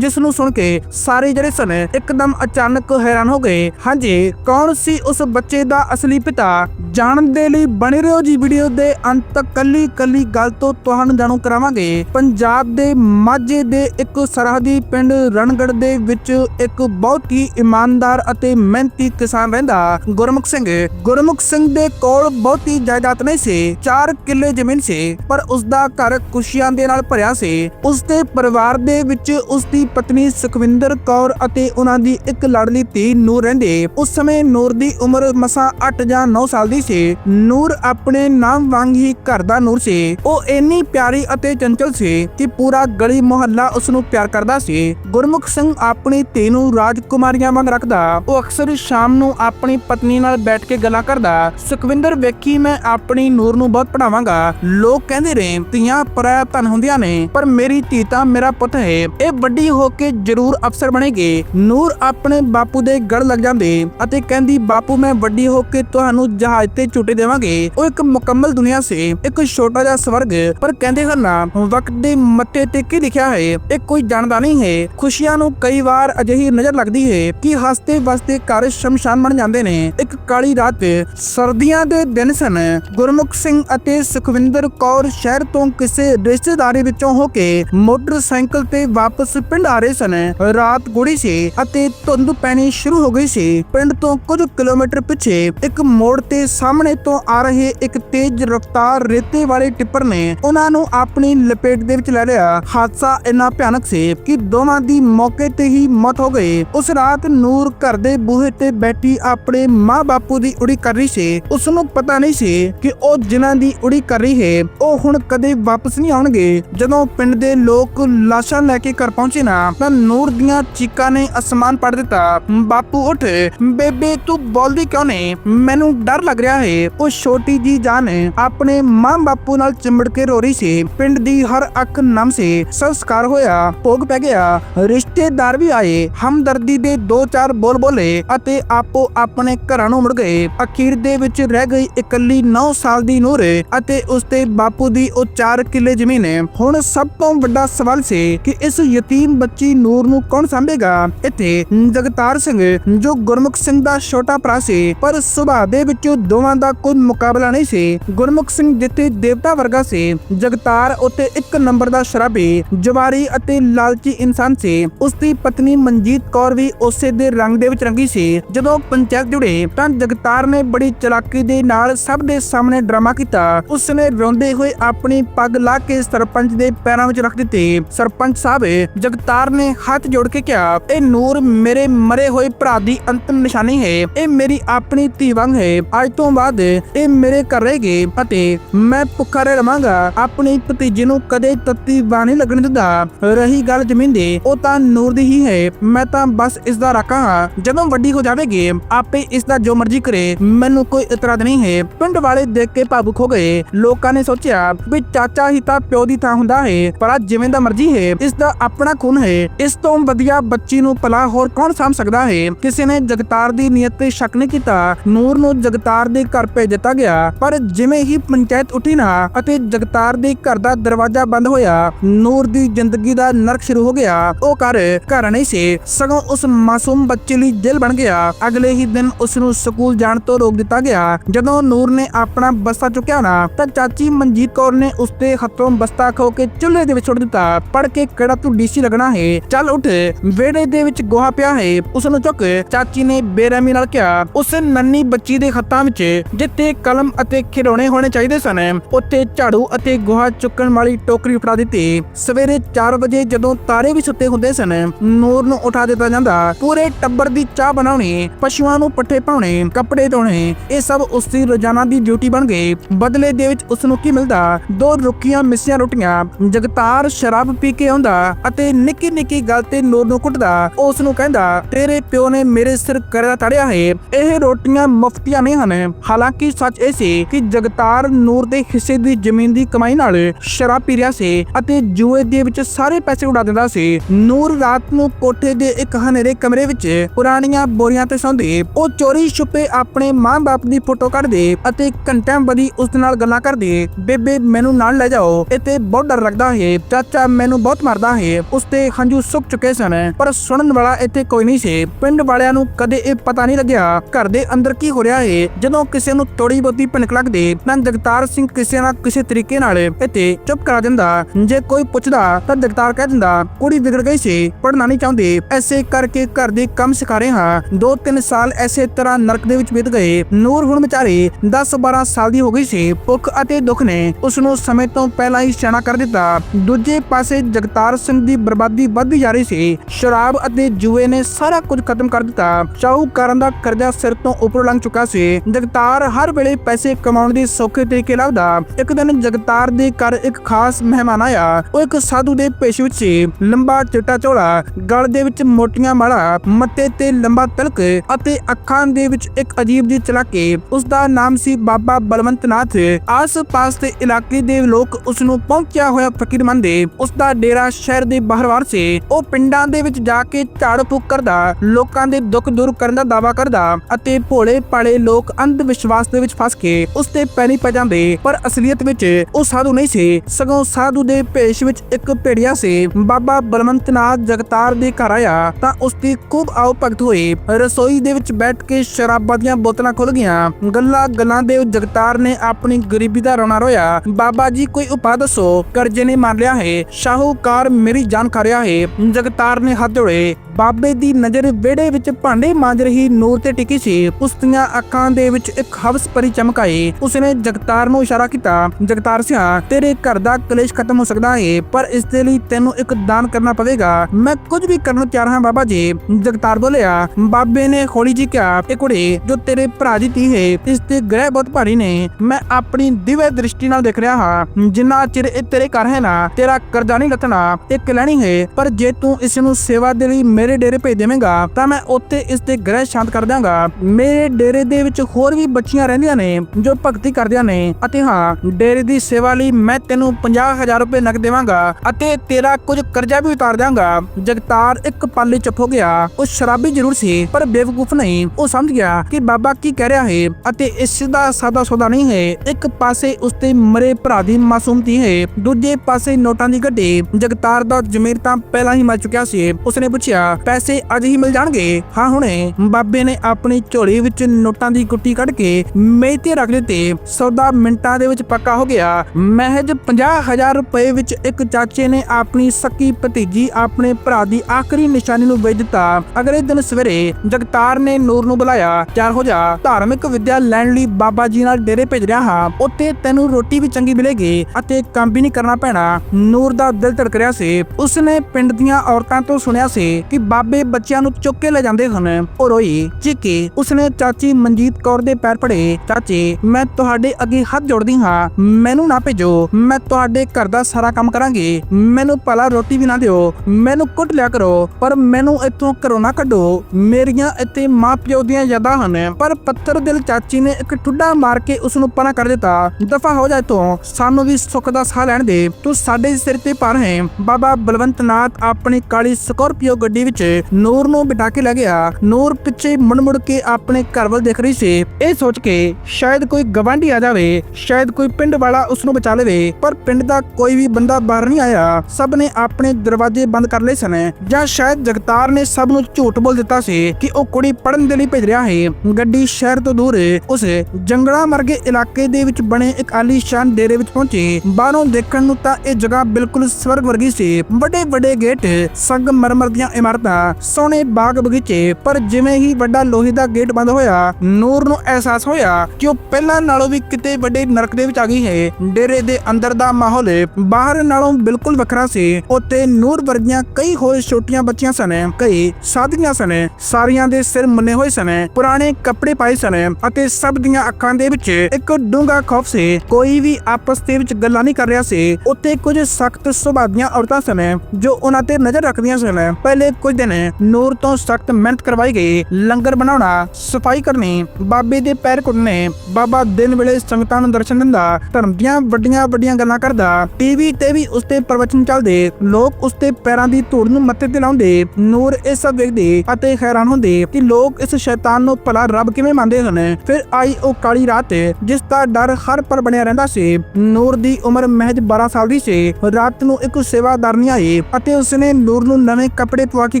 ਜਿਸ ਨੂੰ ਸੁਣ ਕੇ ਸਾਰੇ ਜਿਹੜੇ ਸਨ ਇੱਕਦਮ ਅਚਾਨਕ ਹੈਰਾਨ ਹੋ ਗਏ। ਹਾਂਜੀ, ਕੌਣ ਸੀ ਉਸ ਬੱਚੇ ਦਾ ਅਸਲੀ ਪਿਤਾ? ਜਾਣਨ ਦੇ ਲਈ ਬਣੇ ਰਹੋ ਜੀ ਵੀਡੀਓ ਦੇ ਅੰਤ ਤੱਕ ਕੱਲੀ ਕੱਲੀ ਗੱਲ ਤੋਂ ਤੁਹਾਨੂੰ ਜਾਣੂ ਕਰਾਵਾਂਗੇ। ਪੰਜਾਬ ਦੇ ਮਾਝੇ ਦੇ ਇੱਕ ਸਰਹੱਦੀ ਪਿੰਡ ਰਣਗੜ ਦੇ ਵਿੱਚ ਇੱਕ ਬਹੁਤ ਹੀ ਇਮਾਨਦਾਰ ਅਤੇ ਮਿਹਨਤੀ ਕਿਸਾਨ ਰਹਿੰਦਾ ਗੁਰਮੁਖ ਸਿੰਘ। ਗੁਰਮੁਖ ਸਿੰਘ ਦੇ ਕੋਲ ਬਹੁਤੀ ਜਾਇਦਾਦ ਨਹੀਂ ਸੀ 4 ਕਿੱਲੇ ਜ਼ਮੀਨ ਸੀ, ਪਰ ਉਸ ਦਾ ਘਰ ਖੁਸ਼ੀਆਂ ਦੇ ਨਾਲ ਭਰਿਆ ਸੀ। ਉਸ ਦੇ ਪਰਿਵਾਰ ਦੇ ਵਿੱਚ ਉਸ ਦੀ ਪਤਨੀ ਸੁਖਵਿੰਦਰ ਕੌਰ ਅਤੇ ਉਹਨਾਂ ਦੀ ਇੱਕ ਲਾਡਲੀ ਧੀ ਨੂਰ ਰਹਿੰਦੇ। ਉਸ ਸਮੇਂ ਨੂਰ ਦੀ ਉਮਰ ਮਸਾਂ 8 ਜਾਂ 9 ਸਾਲ ਦੀ ਸੀ। ਨੂਰ ਆਪਣੇ ਨਾਮ ਵਾਂਗ ਹੀ ਘਰ ਦਾ ਨੂਰ ਸੀ। ਉਹ ਇੰਨੀ ਪਿਆਰੀ ਅਤੇ ਚੰਚਲ ਸੀ ਕਿ ਪੂਰਾ ਗਲੀ ਮੁਹੱਲਾ ਉਸ ਨੂੰ ਪਿਆਰ ਕਰਦਾ ਸੀ। ਗੁਰਮੁਖ ਸਿੰਘ ਆਪਣੀ ਧੀ ਨੂੰ ਰਾਜਕੁਮਾਰੀਆਂ ਵਾਂਗ ਰੱਖਦਾ। ਉਹ ਅਕਸਰ ਸ਼ਾਮ ਨੂੰ ਆਪਣੀ ਪਤਨੀ ਨਾਲ ਬੈਠ ਕੇ ਗੱਲਾਂ ਕਰਦਾ। ਸੁਖਵਿੰਦਰ, ਵੇਖੀ, ਮੈਂ ਆਪਣੀ ਨੂਰ ਨੂੰ ਬਹੁਤ ਪੜਾਵਾਂਗਾ ਲੋਕ ਕਹਿੰਦੇ ਰਹੇ ਧੀਆਂ ਪਰਾਇਆ ਧਨ ਹੁੰਦੀਆਂ ਨੇ, ਪਰ ਮੇਰੀ ਧੀ ਤਾਂ ਮੇਰਾ ਪੁੱਤ ਹੈ। ਇਹ ਵੱਡੀ ਹੋ ਕੇ ਜ਼ਰੂਰ ਅਫਸਰ ਬਣੇਗੀ। ਨੂਰ ਆਪਣੇ ਬਾਪੂ ਦੇ ਗੜ ਲੱਗ ਜਾਂਦੇ ਅਤੇ ਕਹਿੰਦੀ, ਬਾਪੂ, ਮੈਂ ਵੱਡੀ ਹੋ ਕੇ ਤੁਹਾਨੂੰ ਜਹਾਜ਼ ਤੇ ਝੂਟੇ ਦੇਵਾਂਗੇ। ਉਹ ਇੱਕ ਮੁਕੰਮਲ ਦੁਨੀਆ ਸੀ, ਇੱਕ ਛੋਟਾ ਜਿਹਾ ਸਵਰਗ। ਪਰ ਕਹਿੰਦੇ ਹਨ ਨਾ, ਵਕਤ ਦੇ ਮੱਤੇ ਤੇ ਕੀ ਲਿਖਿਆ ਹੈ, ਇਹ ਕੋਈ ਜਾਣਦਾ ਨਹੀਂ ਹੈ। ਖੁਸ਼ੀਆਂ ਨੂੰ ਕਈ ਵਾਰ ਅਜਿਹੀ ਨਜ਼ਰ ਲੱਗਦੀ ਹੈ ਕਿ ਹੱਸਦੇ ਵਸਦੇ ਘਰ ਸ਼ਮਸ਼ਾਨ ਬਣ ਜਾਂਦੇ ਨੇ। ਇੱਕ ਕਾਲੀ ਰਾਤ ਸਰਦੀਆਂ ਦੇ ਦਿਨ ਸਨ। ਗੁਰਮੁਖ ਸਿੰਘ ਅਤੇ ਸੁਖਵਿੰਦਰ ਕੌਰ ਸ਼ਹਿਰ ਤੋਂ ਕਿਸੇ ਰਿਸ਼ਤੇਦਾਰੀ ਵਿੱਚੋਂ ਹੋ ਕੇ ਮੋਟਰਸਾਈਕਲ ਤੇ ਵਾਪਸ ਪਿੰਡ ਆ ਰਹੇ ਸਨ। ਰਾਤ ਗੂੜੀ ਸੀ ਅਤੇ ਧੁੰਦ ਪੈਣੀ ਸ਼ੁਰੂ ਹੋ ਗਈ ਸੀ। ਪਿੰਡ ਤੋਂ ਕੁਝ ਕਿਲੋਮੀਟਰ ਪਿੱਛੇ ਇੱਕ ਮੋੜ ਤੇ ਸਾਹਮਣੇ ਤੋਂ ਆ ਰਹੇ ਇੱਕ ਤੇਜ਼ ਰਫ਼ਤਾਰ ਰੇਤੇ ਵਾਲੇ ਟਿੱਪਰ ਨੇ ਉਹਨਾਂ ਨੂੰ ਆਪਣੀ ਲਪੇਟ ਦੇ ਵਿੱਚ ਲੈ ਲਿਆ। ਹਾਦਸਾ ਇੰਨਾ ਭਿਆਨਕ ਸੀ ਕਿ ਦੋਵਾਂ ਦੀ ਮੌਕੇ ਤੇ ਹੀ ਮੌਤ ਹੋ ਗਈ। ਉਸ ਰਾਤ ਨੂਰ ਘਰ ਦੇ ਬੂਹੇ ਤੇ ਬੈਠੀ ਆਪਣੇ ਮਾਂ ਬਾਪੂ ਦੀ ਉਡੀਕ ਕਰ ਰਹੀ ਸੀ। ਉਸ ਨੂੰ ਪਤਾ ਨਹੀਂ ਸੀ ਕਿ ਉਹ ਜਿਨ੍ਹਾਂ ਦੀ ਉਡੀਕ ਕਰ ਰਹੀ ਹੈ, ਉਹ ਹੁਣ ਕਦੇ ਵਾਪਸ ਨਹੀਂ ਆਉਣਗੇ। ਜਦੋਂ ਪਿੰਡ ਦੇ ਲੋਕ ਲਾਸ਼ਾਂ ਲੈ ਕੇ ਘਰ ਪਹੁੰਚੇ ਨਾ, ਤਾਂ ਨੂਰ ਦੀਆਂ ਚੀਕਾਂ ਨੇ ਅਸਮਾਨ ਪੜ ਦਿੱਤਾ। ਬਾਪੂ ਉੱਠ, ਬੇਬੇ, ਤੂੰ ਬੋਲਦੀ ਕਿਉਂ ਨਹੀਂ? ਮੈਨੂੰ ਡਰ ਲੱਗ ਰਿਹਾ ਹੈ। ਉਹ ਛੋਟੀ ਜੀ ਜਾਨ ਆਪਣੇ ਮਾਂ ਬਾਪੂ ਨਾਲ ਚਿੰਬੜ ਕੇ ਰੋ ਰਹੀ ਸੀ। ਪਿੰਡ ਦੀ ਹਰ ਅੱਖ ਨਮ ਸੀ। ਸੰਸਕਾਰ ਹੋਇਆ, ਭੋਗ ਪੈ ਗਿਆ। ਰਿਸ਼ਤੇਦਾਰ ਵੀ ਆਏ। ਹਮਦਰ ਹਮਦਰਦੀ ਦੇ ਦੋ ਚਾਰ ਬੋਲ ਬੋਲੇ ਅਤੇ ਆਪੋ ਆਪਣੇ ਘਰਾਂ ਨੂੰ ਮੁੜ ਗਏ। ਅਖੀਰ ਦੇ ਵਿੱਚ ਰਹਿ ਗਈ ਇਕੱਲੀ 9 ਸਾਲ ਦੀ ਨੂਰ ਅਤੇ ਉਸਦੇ ਬਾਪੂ ਦੀ ਉਹ 4 ਕਿੱਲੇ ਜ਼ਮੀਨ। ਹੁਣ ਸਭ ਤੋਂ ਵੱਡਾ ਸਵਾਲ ਸੀ ਕਿ ਇਸ ਯਤੀਮ ਬੱਚੀ ਨੂਰ ਨੂੰ ਕੌਣ ਸੰਭੇਗਾ? ਇੱਥੇ ਜਗਤਾਰ ਸਿੰਘ, ਜੋ ਗੁਰਮੁਖ ਸਿੰਘ ਦਾ ਛੋਟਾ ਭਰਾ ਸੀ, ਪਰ ਸੁਭਾਅ ਦੇ ਵਿੱਚ ਦੋਵਾਂ ਦਾ ਕੋਈ ਮੁਕਾਬਲਾ ਨਹੀਂ ਸੀ। ਗੁਰਮੁਖ ਸਿੰਘ ਜਿੱਥੇ ਦੇਵਤਾ ਵਰਗਾ ਸੀ, ਜਗਤਾਰ ਉੱਤੇ ਇੱਕ ਨੰਬਰ ਦਾ ਸ਼ਰਾਬੀ, ਜਵਾਰੀ ਅਤੇ ਲਾਲਚੀ ਇਨਸਾਨ ਸੀ। ਉਸ ਦੀ ਪਤਨੀ ਮਨਜੀਤ ਕੌਰ ਵੀ ਉਸੇ ਦੇ ਰੰਗ ਦੇ ਵਿੱਚ ਰੰਗੀ ਸੀ। ਜਦੋਂ ਪੰਚਾਇਤ ਜੁੜੇ, ਤਾਂ ਜਗਤਾਰ ਨੇ ਬੜੀ ਚਲਾਕੀ ਦੇ ਨਾਲ ਸਭ ਦੇ ਸਾਹਮਣੇ ਡਰਾਮਾ ਕੀਤਾ। ਉਸ ਨੇ ਰੋਂਦੇ ਹੋਏ ਆਪਣੀ ਪੱਗ ਲਾ ਕੇ ਸਰਪੰਚ ਦੇ ਪੈਰਾਂ ਵਿੱਚ ਰੱਖ ਦਿੱਤੀ। ਸਰਪੰਚ ਸਾਹਿਬ, ਜਗਤਾਰ ਨੇ ਹੱਥ ਜੋੜ ਕੇ ਕਿਹਾ, ਇਹ ਨੂਰ ਮੇਰੇ ਮਰੇ ਹੋਏ ਭਰਾ ਦੀ ਅੰਤਮ ਨਿਸ਼ਾਨੀ ਹੈ। ਇਹ ਮੇਰੀ ਆਪਣੀ ਧੀ ਵਾਂਗ ਹੈ। ਅੱਜ ਤੋਂ ਬਾਅਦ ਇਹ ਮੇਰੇ ਘਰ ਰਹੇਗੀ ਅਤੇ ਮੈਂ ਭੁੱਖਾ ਰਹਿ ਰਵਾਂਗਾ। ਆਪਣੀ ਭਤੀਜੀ ਨੂੰ ਕਦੇ ਤੱਤੀ ਬਾਣੀ ਲੱਗਣ ਦਿੰਦਾ। ਰਹੀ ਗੱਲ ਜ਼ਮੀਨ ਦੀ, ਉਹ ਤਾਂ ਨੂਰ ਦੀ ਹੀ ਹੈ। ਮੈਂ ਤਾਂ ਬਸ ਇਸ ਦਾ ਰਾਕਾ ਹਾਂ। ਜਦੋਂ ਵੱਡੀ ਹੋ ਜਾਵੇਗੀ, ਆਪੇ ਇਸ ਦਾ ਜੋ ਮਰਜ਼ੀ ਕਰੇ, ਮੈਨੂੰ ਕੋਈ ਇਤਰਾਜ਼ ਨਹੀਂ ਹੈ। ਪਿੰਡ ਵਾਲੇ ਦੇਖ ਕੇ ਭਾਵੁਕ ਹੋ ਗਏ। ਲੋਕਾਂ ਨੇ ਸੋਚਿਆ ਵੀ ਚਾਚਾ ਹੀ ਤਾਂ ਪਿਓ ਦੀ ਥਾਂ ਹੁੰਦਾ ਹੈ, ਪਰ ਜਿਵੇਂ ਦਾ ਮਰਜ਼ੀ ਹੈ ਇਸ ਦਾ ਆਪਣਾ ਖੂਨ ਹੈ। ਇਸ ਤੋਂ ਵਧੀਆ ਬੱਚੀ ਨੂੰ ਭਲਾ ਹੋਰ ਕੌਣ ਸਾਂਭ ਸਕਦਾ ਹੈ? ਕਿਸੇ ਨੇ ਜਗਤਾਰ ਦੀ ਨੀਅਤ ਤੇ ਸ਼ੱਕ ਨਹੀਂ ਕੀਤਾ। ਨੂਰ ਨੂੰ ਜਗਤਾਰ ਦੇ ਘਰ ਭੇਜ ਦਿੱਤਾ ਗਿਆ। ਪਰ ਜਿਵੇਂ ਹੀ ਪੰਚਾਇਤ ਉੱਠੀ ਨਾ, ਅਤੇ ਜਗਤਾਰ ਦੇ ਘਰ ਦਾ ਦਰਵਾਜ਼ਾ ਬੰਦ ਹੋਇਆ, ਨੂਰ ਦੀ ਜ਼ਿੰਦਗੀ ਦਾ ਨਰਕ ਸ਼ੁਰੂ ਹੋ ਗਿਆ। ਉਹ ਘਰ ਘਰ ਨਹੀਂ ਸੀ, ਸਗੋਂ ਉਸ ਮਾਸੂਮ ਬੱਚੇ ਲਈ ਜੇਲ੍ਹ ਬਣ ਗਿਆ, ਅਗਲੇ ਹੀ ਦਿਨ ਉਸ ਨੂੰ ਸਕੂਲ ਜਾਣ ਤੋਂ ਰੋਕ ਦਿੱਤਾ ਗਿਆ। ਜਦੋਂ ਨੂਰ ਨੇ ਆਪਣਾ ਬਸਤਾ ਚੁੱਕਿਆ ਨਾ, ਤਾਂ ਚਾਚੀ ਮਨਜੀਤ ਕੌਰ ਨੇ ਉਸ ਦੇ ਹੱਥੋਂ ਬਸਤਾ ਖੋ ਕੇ ਚੁੱਲ੍ਹੇ ਦੇ ਵਿੱਚ ਸੁੱਟ ਦਿੱਤਾ। ਪੜ ਕੇ ਕਿਹੜਾ ਤੂੰ ਡੀਸੀ ਲੱਗਣਾ ਹੈ? ਚੱਲ ਉੱਠ, ਵਿਹੜੇ ਦੇ ਵਿੱਚ ਗੋਹਾ ਪਿਆ ਹੈ। ਉਸ ਨੂੰ ਚੁੱਕ, ਚਾਚੀ ਨੇ ਬੇਰਹਿਮੀ ਨਾਲ ਕਿਹਾ, ਉਸ ਨੰਨੀ ਬੱਚੀ ਦੇ ਹੱਥਾਂ ਵਿੱਚ ਜਿੱਥੇ ਕਲਮ ਅਤੇ ਖਿਡੌਣੇ ਹੋਣੇ ਚਾਹੀਦੇ ਸਨ, ਉੱਥੇ ਝਾੜੂ ਅਤੇ ਗੋਹਾ ਚੁੱਕਣ ਵਾਲੀ ਟੋਕਰੀ ਫੜਾ ਦਿੱਤੀ। ਸਵੇਰੇ 4 ਵਜੇ ਜਦੋਂ ਤਾਰੇ ਵੀ ਸੁੱਤੇ ਹੁੰਦੇ ਸਨ, ਨੂਰ ਨੂੰ ਉਠਾ ਦਿੱਤਾ ਜਾਂਦਾ। ਪੂਰੇ ਟੱਬਰ ਦੀ ਚਾਹ ਬਣਾਉਣੀ, ਪਸ਼ੂਆਂ ਨੂੰ ਪੱਠੇ ਪਾਉਣੇ, ਕੱਪੜੇ ਧੋਣੇ, ਇਹ ਸਭ ਉਸ ਦੀ ਰੋਜ਼ਾਨਾ ਦੀ ਡਿਊਟੀ ਬਣ ਗਈ। ਬਦਲੇ ਦੇ ਵਿੱਚ ਉਸ ਨੂੰ ਕੀ ਮਿਲਦਾ? ਦੋ ਰੁੱਖੀਆਂ ਮਿੱਸੀਆਂ ਰੋਟੀਆਂ, ਜਗਤਾਰ ਸ਼ਰਾਬ ਪੀ ਕੇ ਆਉਂਦਾ ਅਤੇ ਨਿੱਕੀ ਨਿੱਕੀ ਗੱਲ ਤੇ ਨੂਰ ਨੂੰ ਕੁੱਟਦਾ। ਉਸ ਨੂੰ ਕਹਿੰਦਾ, ਤੇਰੇ ਪਿਓ ਨੇ ਮੇਰੇ ਸਿਰ ਕਰਦਾ ਤੜਿਆ ਹੈ। ਇਹ ਰੋਟੀਆਂ ਮੁਫਤੀਆਂ ਨਹੀਂ ਹਨ। ਹਾਲਾਂਕਿ ਸੱਚ ਇਹ ਸੀ ਕਿ ਜਗਤਾਰ ਨੂਰ ਦੇ ਹਿੱਸੇ ਦੀ ਜ਼ਮੀਨ ਦੀ ਕਮਾਈ ਨਾਲ ਸ਼ਰਾਬ ਪੀ ਰਿਹਾ ਸੀ ਅਤੇ ਜੂਏ ਦੇ ਵਿੱਚ ਸਾਰੇ ਪੈਸੇ ਉਡਾ ਦਿੰਦਾ ਸੀ। ਨੂਰ ਰਾਤ ਨੂੰ ਕੋਠੇ ਦੇ ਇੱਕ ਹਨੇਰੇ ਕਮਰੇ ਵਿੱਚ ਪੁਰਾਣੀਆਂ ਬੋਰੀਆਂ ਤੇ ਸੌਂਦੀ ਉਹ ਚੋਰੀ ਛੁਪੇ ਆਪਣੇ ਮਾਂ-ਬਾਪ ਦੀ ਫੋਟੋ ਕੱਢਦੇ ਅਤੇ ਘੰਟਿਆਂ ਬਦੀ ਉਸ ਨਾਲ ਗੱਲਾਂ ਕਰਦੇ, ਬੇਬੇ, ਮੈਨੂੰ ਨਾਲ ਲੈ ਜਾਓ। ਇੱਥੇ ਬਹੁਤ ਡਰ ਲੱਗਦਾ ਹੈ ਚਾਚਾ ਮੈਨੂੰ ਬਹੁਤ ਮਾਰਦਾ ਹੈ ਉਸ ਤੇ ਹੰਝੂ ਸੁੱਕ ਚੁੱਕੇ ਸਨ, ਪਰ ਸੁਣਨ ਵਾਲਾ ਇੱਥੇ ਕੋਈ ਨਹੀਂ ਸੀ। ਪਿੰਡ ਵਾਲਿਆਂ ਨੂੰ ਕਦੇ ਇਹ ਪਤਾ ਨਹੀਂ ਲੱਗਿਆ, ਘਰ ਦੇ ਅੰਦਰ ਕੀ ਹੋ ਰਿਹਾ ਹੈ ਜਦੋਂ ਕਿਸੇ ਨੂੰ ਥੋੜੀ ਬਹੁਤੀ ਭਿਣਕ ਲੱਗਦੀ, ਤਾਂ ਜਗਤਾਰ ਸਿੰਘ ਕਿਸੇ ਨਾ ਕਿਸੇ ਤਰੀਕੇ ਨਾਲ ਇੱਥੇ ਚੁੱਪ ਕਰਾ ਦਿੰਦਾ। ਜੇ ਕੋਈ ਪੁੱਛਦਾ, ਤਾਂ ਜਗਤਾਰ ਕਹਿ ਦਿੰਦਾ, ਕੁੜੀ ਵਿਗੜ ਗਈ ਸੀ ਪੜਨਾ ਨਹੀਂ ਚਾਹੁੰਦੀ। ਐਸੇ ਕਰਕੇ ਘਰ ਦੇ ਕੰਮ ਸਿਖਾ ਰਹੇ ਹਾਂ। ਦੋ ਤਿੰਨ ਸਾਲ ਐਸੇ ਤਰ੍ਹਾਂ ਨਰਕ ਦੇ ਵਿੱਚ ਬੀਤ ਗਏ। ਨੂਰ ਹੁਣ ਵਿਚਾਰੀ 10-12 ਸਾਲ ਦੀ ਹੋ ਗਈ ਸੀ। ਭੁੱਖ ਅਤੇ ਦੁੱਖ ਨੇ ਉਸ ਨੂੰ ਸਮੇਂ ਤੋਂ ਪਹਿਲਾਂ ਹੀ ਸਿਆਣਾ ਕਰ ਦਿੱਤਾ। ਦੂਜੇ ਪਾਸੇ ਜਗਤਾਰ ਸਿੰਘ ਦੀ ਬਰਬਾਦੀ ਵੱਧਦੀ ਜਾ ਰਹੀ ਸੀ। ਸ਼ਰਾਬ ਅਤੇ ਜੂਏ ਨੇ ਸਾਰਾ ਕੁਝ ਖਤਮ ਕਰ ਦਿੱਤਾ। ਸ਼ਾਹੂਕਾਰਾਂ ਦਾ ਕਰਜ਼ਾ ਸਿਰ ਤੋਂ ਉੱਪਰ ਲੰਘ ਚੁੱਕਾ ਸੀ। ਜਗਤਾਰ ਹਰ ਵੇਲੇ ਪੈਸੇ ਕਮਾਉਣ ਦੇ ਸੌਖੇ ਤਰੀਕੇ ਲੱਭਦਾ। ਇੱਕ ਦਿਨ ਜਗਤਾਰ ਦੇ ਘਰ ਇੱਕ ਖਾਸ ਮਹਿਮਾਨ ਆਇਆ। ਉਹ ਇੱਕ ਸਾਧੂ ਦੇ ਪੇਸ਼ ਵਿੱਚ ਸੀ। ਲੰਬਾ ਚਿੱਟਾ ਚੋਲਾ। ਗਲ ਦੇ ਵਿੱਚ ਮੋਟੀਆਂ ਮਾਲਾ ਮੱਥੇ ਤੇ ਲੰਬਾ ਤਿਲਕ ਅਤੇ ਅੱਖਾਂ ਦੇ ਵਿੱਚ ਇੱਕ ਅਜੀਬ ਜਿਹੀ ਚਲਾਕੀ। ਉਸ ਦਾ ਨਾਮ ਸੀ ਬਾਬਾ ਬਲਵੰਤਨਾਥ। ਆਸ-ਪਾਸ ਦੇ ਇਲਾਕੇ ਦੇ ਲੋਕ ਉਸ ਨੂੰ ਪਹੁੰਚਿਆ ਹੋਇਆ ਫਕੀਰ ਮੰਨਦੇ। ਉਸ ਦਾ ਡੇਰਾ ਸ਼ਹਿਰ ਦੇ ਬਾਹਰਵਾਰ ਸੀ। ਉਹ ਪਿੰਡਾਂ ਦੇ ਵਿੱਚ ਜਾ ਕੇ ਝਾੜ ਫੂਕ ਕਰਦਾ, ਲੋਕਾਂ ਦੇ ਦੁੱਖ ਦੂਰ ਕਰਨ ਦਾ ਦਾਵਾ ਕਰਦਾ ਅਤੇ ਭੋਲੇ ਪਾਲੇ ਲੋਕ ਅੰਧ ਵਿਸ਼ਵਾਸ ਦੇ ਵਿੱਚ ਫਸ ਕੇ ਉਸ ਤੇ ਪੈਣੀ ਪੈ ਜਾਂਦੇ। ਪਰ ਅਸਲੀਅਤ ਵਿੱਚ ਉਹ ਸਾਧੂ ਨਹੀਂ ਸੀ। ਸਗੋਂ ਸਾਧੂ ਦੇ ਭੇਸ਼ ਵਿੱਚ ਇੱਕ ਭੇੜੀਆ ਸੀ। ਬਾਬਾ ਬਲਵੰਤ ਨਾਥ ਜਗਤਾਰ ਦੇ ਘਰ ਆਇਆ ਤਾਂ ਉਸ ਦੀ ਖੂਬ ਆਓ ਭਗਤ ਹੋਏ ਰਸੋਈ ਦੇ ਵਿੱਚ ਬੈਠ ਕੇ ਸ਼ਰਾਬਾਂ ਦੀਆਂ ਬੋਤਲਾਂ ਖੁੱਲ ਗਈਆਂ। ਗੱਲਾਂ ਗੱਲਾਂ ਦੇ ਜਗਤਾਰ ਨੇ ਆਪਣੀ ਗਰੀਬੀ ਦਾ ਰੋਣਾ ਰੋਇਆ। ਬਾਬਾ ਜੀ, ਕੋਈ ਉਪਾਅ ਦੱਸੋ? ਕਰਜ਼ੇ ਨੇ ਮਾਰ ਲਿਆ ਹੈ। ਸ਼ਾਹੂਕਾਰ ਮੇਰੀ ਜਾਨ ਖਾ ਰਿਹਾ ਹੈ। ਜਗਤਾਰ ਨੇ ਹੱਥ ਜੋੜੇ। ਬਾਬੇ ਦੀ ਨਜ਼ਰ ਵਿਹੜੇ ਵਿੱਚ ਭਾਂਡੇ ਮਾਂਜ ਰਹੀ ਨੂਰ ਤੇ ਟਿਕੀ ਸੀ। ਉਸ ਦੀਆਂ ਅੱਖਾਂ ਦੇ ਵਿੱਚ ਇੱਕ ਹਵਸ ਭਰੀ ਚਮਕ ਆਈ। ਉਸਨੇ ਜਗਤਾਰ ਨੂੰ ਇਸ਼ਾਰਾ ਕੀਤਾ, ਜਗਤਾਰ ਸਿਆ, ਤੇਰੇ ਘਰ ਦਾ ਕਲੇਸ਼ ਖਤਮ ਹੋ ਸਕਦਾ ਹੈ ਪਰ ਇਸ ਦੇ ਲਈ ਤੈਨੂੰ ਇੱਕ ਦਾਨ ਕਰਨਾ ਪਵੇਗਾ। ਮੈਂ ਕੁਝ ਵੀ ਕਰਨ ਨੂੰ ਤਿਆਰ ਹਾਂ ਬਾਬਾ ਜੀ। ਜਗਤਾਰ ਬੋਲਿਆ, ਬਾਬੇ ਨੇ ਹੌਲੀ ਜੀ ਕਿਹਾ ਇਹ ਕੁੜੀ ਜੋ ਤੇਰੇ ਭਰਾ ਦੀ ਧੀ ਹੈ ਇਸ ਦੇ ਗ੍ਰਹਿ ਬਹੁਤ ਭਾਰੀ ਨੇ। ਮੈਂ ਆਪਣੀ ਦਿਵਯ ਦ੍ਰਿਸ਼ਟੀ ਨਾਲ ਦੇਖ ਰਿਹਾ ਹਾਂ। ਜਿੰਨਾ ਚਿਰ ਇਹ ਤੇਰੇ ਘਰ ਹੈ ਨਾ, ਤੇਰਾ ਕਰਜ਼ਾ ਨਹੀਂ ਲੱਥਣਾ, ਇੱਕ ਲੈਣੀ ਹੈ ਪਰ ਜੇ ਤੂੰ ਇਸ ਨੂੰ ਸੇਵਾ ਦੇ ਲਈ ਮੇਰੇ ਡੇਰੇ ਭੇਜ ਦੇਵੇਂਗਾ ਤਾਂ ਮੈਂ ਉੱਥੇ ਇਸ ਦੇ ਗ੍ਰਹਿ ਸ਼ਾਂਤ ਕਰ ਦਾਂਗਾ ਮੇਰੇ ਡੇਰੇ ਦੇ ਵਿੱਚ ਹੋਰ ਵੀ ਬੱਚੀਆਂ ਰਹਿੰਦੀਆਂ ਨੇ ਜੋ ਭਗਤੀ ਕਰਦੀਆਂ ਨੇ। ਅਤੇ ਹਾਂ, ਡੇਰੇ ਦੀ ਸੇਵਾ ਲਈ ਮੈਂ ਤੈਨੂੰ 50000 ਰੁਪਏ ਨਕਦ ਦੇਵਾਂਗਾ ਅਤੇ ਤੇਰਾ ਕੁਝ ਕਰਜ਼ਾ ਵੀ ਉਤਾਰ ਦਾਂਗਾ ਜਗਤਾਰ ਇੱਕ ਪਾਲੇ ਚੁੱਪ ਹੋ ਗਿਆ। ਉਹ ਸ਼ਰਾਬੀ ਜ਼ਰੂਰ ਸੀ, ਪਰ ਬੇਵਕੂਫ ਨਹੀਂ। ਉਹ ਸਮਝ ਗਿਆ ਕਿ ਬਾਬਾ ਕੀ ਕਹਿ ਰਿਹਾ ਹੈ ਅਤੇ ਇਸ ਦਾ ਸਾਦਾ ਸੌਦਾ ਨਹੀਂ ਹੈ। ਇੱਕ ਪਾਸੇ ਉਸਤੇ ਮਰੇ ਭਰਾ ਦੀ ਮਾਸੂਮਤੀ ਹੈ, ਦੂਜੇ ਪਾਸੇ ਨੋਟਾਂ ਦੀ ਗੱਡੀ। ਜਗਤਾਰ ਦਾ ਜ਼ਮੀਰ ਤਾਂ ਪਹਿਲਾਂ ਹੀ ਮਰ ਚੁੱਕਿਆ ਸੀ, ਉਸਨੇ ਪੁੱਛਿਆ ਪੈਸੇ ਅੱਜ ਹੀ ਮਿਲ ਜਾਣਗੇ। ਹਾਂ, ਹੁਣੇ। ਬਾਬੇ ਨੇ ਆਪਣੀ ਝੋਲੀ ਵਿੱਚ ਨੋਟਾਂ ਦੀ ਗੁੱਟੀ ਕੱਢ ਕੇ ਮੇਜ਼ ਤੇ ਰੱਖ ਦਿੱਤੀ। ਸੌਦਾ ਮਿੰਟਾਂ ਦੇ ਵਿੱਚ ਪੱਕਾ ਹੋ ਗਿਆ। ਮਹਿਜ 50000 ਰੁਪਏ ਵਿੱਚ ਇੱਕ ਚਾਚੇ ਨੇ ਆਪਣੀ ਸਕੀ ਭਤੀਜੀ ਆਪਣੇ ਭਰਾ ਦੀ ਆਖਰੀ ਨਿਸ਼ਾਨੀ ਨੂੰ ਵੇਚ ਦਿੱਤਾ। ਅਗਲੇ ਦਿਨ ਸਵੇਰੇ ਜਗਤਾਰ ਨੇ ਨੂਰ ਨੂੰ ਬੁਲਾਇਆ। ਤਿਆਰ ਹੋ ਜਾ। ਧਾਰਮਿਕ ਵਿਦਿਆ ਲੈਣ ਲਈ ਬਾਬਾ ਜੀ ਨਾਲ ਡੇਰੇ ਭੇਜ ਰਿਹਾ ਹਾਂ। ਉੱਥੇ ਤੈਨੂੰ ਰੋਟੀ ਵੀ ਚੰਗੀ ਮਿਲੇਗੀ ਅਤੇ ਕੰਮ ਵੀ ਨਹੀਂ ਕਰਨਾ ਪੈਣਾ। ਨੂਰ ਦਾ ਦਿਲ ਧੜਕ ਰਿਹਾ ਸੀ। ਉਸਨੇ ਪਿੰਡ ਦੀਆਂ ਔਰਤਾਂ ਤੋਂ ਸੁਣਿਆ ਸੀ ਕਿ ਬਾਬੇ ਬੱਚਿਆਂ ਨੂੰ ਚੁੱਕ ਕੇ ਲੈ ਜਾਂਦੇ ਹਨ ਉਹ ਰੋਈ, ਚੀਕੀ, ਉਸਨੇ ਚਾਚੀ ਮਨਜੀਤ ਕੌਰ ਦੇ ਪੈਰ ਪੜੇ ਚਾਚੀ, ਮੈਂ ਤੁਹਾਡੇ ਅੱਗੇ ਹੱਥ ਜੋੜਦੀ ਹਾਂ। ਮੈਨੂੰ ਨਾ ਭੇਜੋ। ਮੈਂ ਤੁਹਾਡੇ ਘਰ ਦਾ ਸਾਰਾ ਕੰਮ ਕਰਾਂਗੀ। ਮੈਨੂੰ ਭਲਾ ਰੋਟੀ ਵੀ ਨਾ ਦਿਓ। ਮੈਨੂੰ ਕੁੱਟ ਲਿਆ ਕਰੋ। ਪਰ ਮੈਨੂੰ ਇੱਥੋਂ ਘਰੋਂ ਨਾ ਕੱਢੋ। ਮੇਰੀਆਂ ਇੱਥੇ ਮਾਂ ਪਿਓ ਦੀਆਂ ਯਾਦਾਂ ਹਨ। ਪਰ ਪੱਥਰ ਦਿਲ ਚਾਚੀ ਨੇ ਇੱਕ ਠੁੱਡਾ ਮਾਰ ਕੇ ਉਸ ਨੂੰ ਪਰਾਂ ਕਰ ਦਿੱਤਾ। ਦਫਾ ਹੋ ਜਾ ਇੱਥੋਂ। ਸਾਨੂੰ ਵੀ ਸੁੱਖ ਦਾ ਸਾਹ ਲੈਣ ਦੇ। ਤੂੰ ਸਾਡੇ ਸਿਰ ਤੇ ਪਰ ਹੈ। ਬਾਬਾ ਬਲਵੰਤ ਨਾਥ ਆਪਣੀ ਕਾਲੀ ਸਕੋਰਪੀਓ ਗੱਡੀ ਵਿੱਚ ਨੂਰ ਨੂੰ ਬਿਠਾ ਕੇ ਲੈ ਗਿਆ। ਨੂਰ ਪਿੱਛੇ ਮੁੜ ਮੁੜ ਕੇ ਆਪਣੇ ਘਰ ਵੱਲ ਦੇਖ ਰਹੀ ਸੀ। ਇਹ ਸੋਚ ਕੇ ਸ਼ਾਇਦ ਕੋਈ ਗਵਾਂਢੀ ਆ ਜਾਵੇ, ਸ਼ਾਇਦ ਕੋਈ ਪਿੰਡ ਵਾਲਾ ਉਸ ਨੂੰ ਬਚਾ ਲਵੇ, ਪਰ ਪਿੰਡ ਦਾ ਕੋਈ ਵੀ ਬੰਦਾ ਬਾਹਰ ਨਹੀਂ ਆਇਆ। ਸਭ ਨੇ ਆਪਣੇ ਦਰਵਾਜ਼ੇ ਬੰਦ ਕਰ ਲਏ ਸਨ, ਜਾਂ ਸ਼ਾਇਦ ਜਗਤਾਰ ਨੇ ਸਭ ਨੂੰ ਝੂਠ ਬੋਲ ਦਿੱਤਾ ਸੀ ਕਿ ਉਹ ਕੁੜੀ ਪੜਨ ਦੇ ਲਈ ਭੇਜ ਰਿਹਾ ਹੈ। ਗੱਡੀ ਸ਼ਹਿਰ ਤੋਂ ਦੂਰ ਉਸ ਜੰਗਲਾਂ ਮਰਗੇ ਇਲਾਕੇ ਦੇ ਵਿੱਚ ਬਣੇ ਇੱਕ ਆਲੀਸ਼ਾਨ ਡੇਰੇ ਵਿੱਚ ਪਹੁੰਚੀ। ਬਾਹਰੋਂ ਦੇਖਣ ਨੂੰ ਤਾਂ ਇਹ ਜਗ੍ਹਾ ਬਿਲਕੁਲ ਸਵਰਗ ਵਰਗੀ ਸੀ। ਵੱਡੇ ਵੱਡੇ ਗੇਟ ਸੰਗ ਮਰਮਰ ਦੀਆਂ ਇਮਾਰਤਾਂ ਸੋਹਣੇ ਬਾਗ ਬਗੀਚੇ, ਪਰ ਜਿਵੇਂ ਹੀ ਵੱਡਾ ਲੋਹੇ ਦਾ ਗੇਟ ਬੰਦ ਹੋਇਆ, ਨੂਰ ਨੂੰ ਅਹਿਸਾਸ ਹੋਇਆ ਕਿ ਉਹ ਪਹਿਲਾਂ ਨਾਲੋਂ ਵੀ ਕਿਤੇ ਵੱਡੇ ਨਰਕ ਦੇ ਵਿੱਚ ਆ ਗਈ ਹੈ। ਡੇਰੇ ਦੇ ਅੰਦਰ ਦਾ ਮਾਹੌਲ ਬਾਹਰ ਨਾਲੋਂ ਬਿਲਕੁਲ ਵੱਖਰਾ ਸੀ। ਉੱਤੇ ਨੂਰ ਵਰਗੀਆਂ ਕਈ ਹੋਰ ਛੋਟੀਆਂ ਬੱਚੀਆਂ ਸਨ, ਕਈ ਸਾਧੀਆਂ ਸਨ, ਸਾਰੀਆਂ ਦੇ ਸਿਰ ਮੁੰਨੇ ਹੋਏ ਸਨ, ਪੁਰਾਣੇ ਕੱਪੜੇ ਪਾਏ ਸਨ ਅਤੇ ਸਭ ਦੀਆਂ ਅੱਖਾਂ ਦੇ ਵਿੱਚ ਇੱਕ ਡੂੰਘਾ ਖੌਫ ਸੀ। ਕੋਈ ਵੀ ਆਪਸ ਦੇ ਵਿੱਚ ਗੱਲਾਂ ਨਹੀਂ ਕਰ ਰਿਹਾ ਸੀ। ਉੱਤੇ ਕੁਝ ਸਖਤ ਸੁਭਾਅ ਦੀਆਂ ਔਰਤਾਂ ਸਨ ਜੋ ਉਹਨਾਂ ਤੇ ਨਜ਼ਰ ਰੱਖਦੀਆਂ ਸਨ। ਪਹਿਲੇ ਕੁਝ ਦਿਨ ਨੂਰ ਤੋਂ ਸਖਤ ਮਿਹਨਤ ਕਰਵਾਈ ਗਈ, ਲੰਗਰ ਬਣਾਉਣਾ, ਸਫ਼ਾਈ ਕਰਨੀ, ਬਾਬੇ ਦੇ ਪੈਰ ਕੁੱਟਨੇ ਬਾਬਾ ਦਿਨ ਵੇਲੇ ਸੰਗਤਾਂ ਨੂੰ ਦਰਸ਼ਨ ਦਿੰਦਾ, ਧਰਮ ਦੀਆਂ ਵੱਡੀਆਂ ਵੱਡੀਆਂ ਗੱਲਾਂ ਕਰਦਾ। ਟੀਵੀ ਤੇ ਵੀ ਉਸ ਤੇ ਪ੍ਰਵਚਨ ਚੱਲਦੇ, ਲੋਕ ਉਸ ਤੇ ਪੈਰਾਂ ਦੀ ਧੂੜ ਨੂੰ ਮੱਥੇ ਤੇ ਲਾਉਂਦੇ, ਨੂਰ ਇਹ ਸਭ ਵੇਖਦੇ ਅਤੇ ਹੈਰਾਨ ਹੁੰਦੇ ਕਿ ਲੋਕ ਇਸ ਸ਼ੈਤਾਨ ਨੂੰ ਭਲਾ ਰੱਬ ਕਿਵੇਂ ਮੰਨਦੇ ਹਨ। ਫਿਰ ਆਈ ਉਹ ਕਾਲੀ ਰਾਤ, ਜਿਸ ਦਾ ਡਰ ਹਰ ਪਰ ਬਣਿਆ ਰਹਿੰਦਾ ਸੀ। ਨੂਰ ਦੀ ਉਮਰ ਮਹਿਜ 12 ਸਾਲ ਦੀ ਸੀ। ਰਾਤ ਨੂੰ ਇੱਕ ਸੇਵਾਦਾਰਨੀ ਆਈ ਅਤੇ ਉਸਨੇ ਨੂਰ ਨੂੰ ਨਵੇਂ ਕੱਪੜੇ ਪਵਾ ਕੇ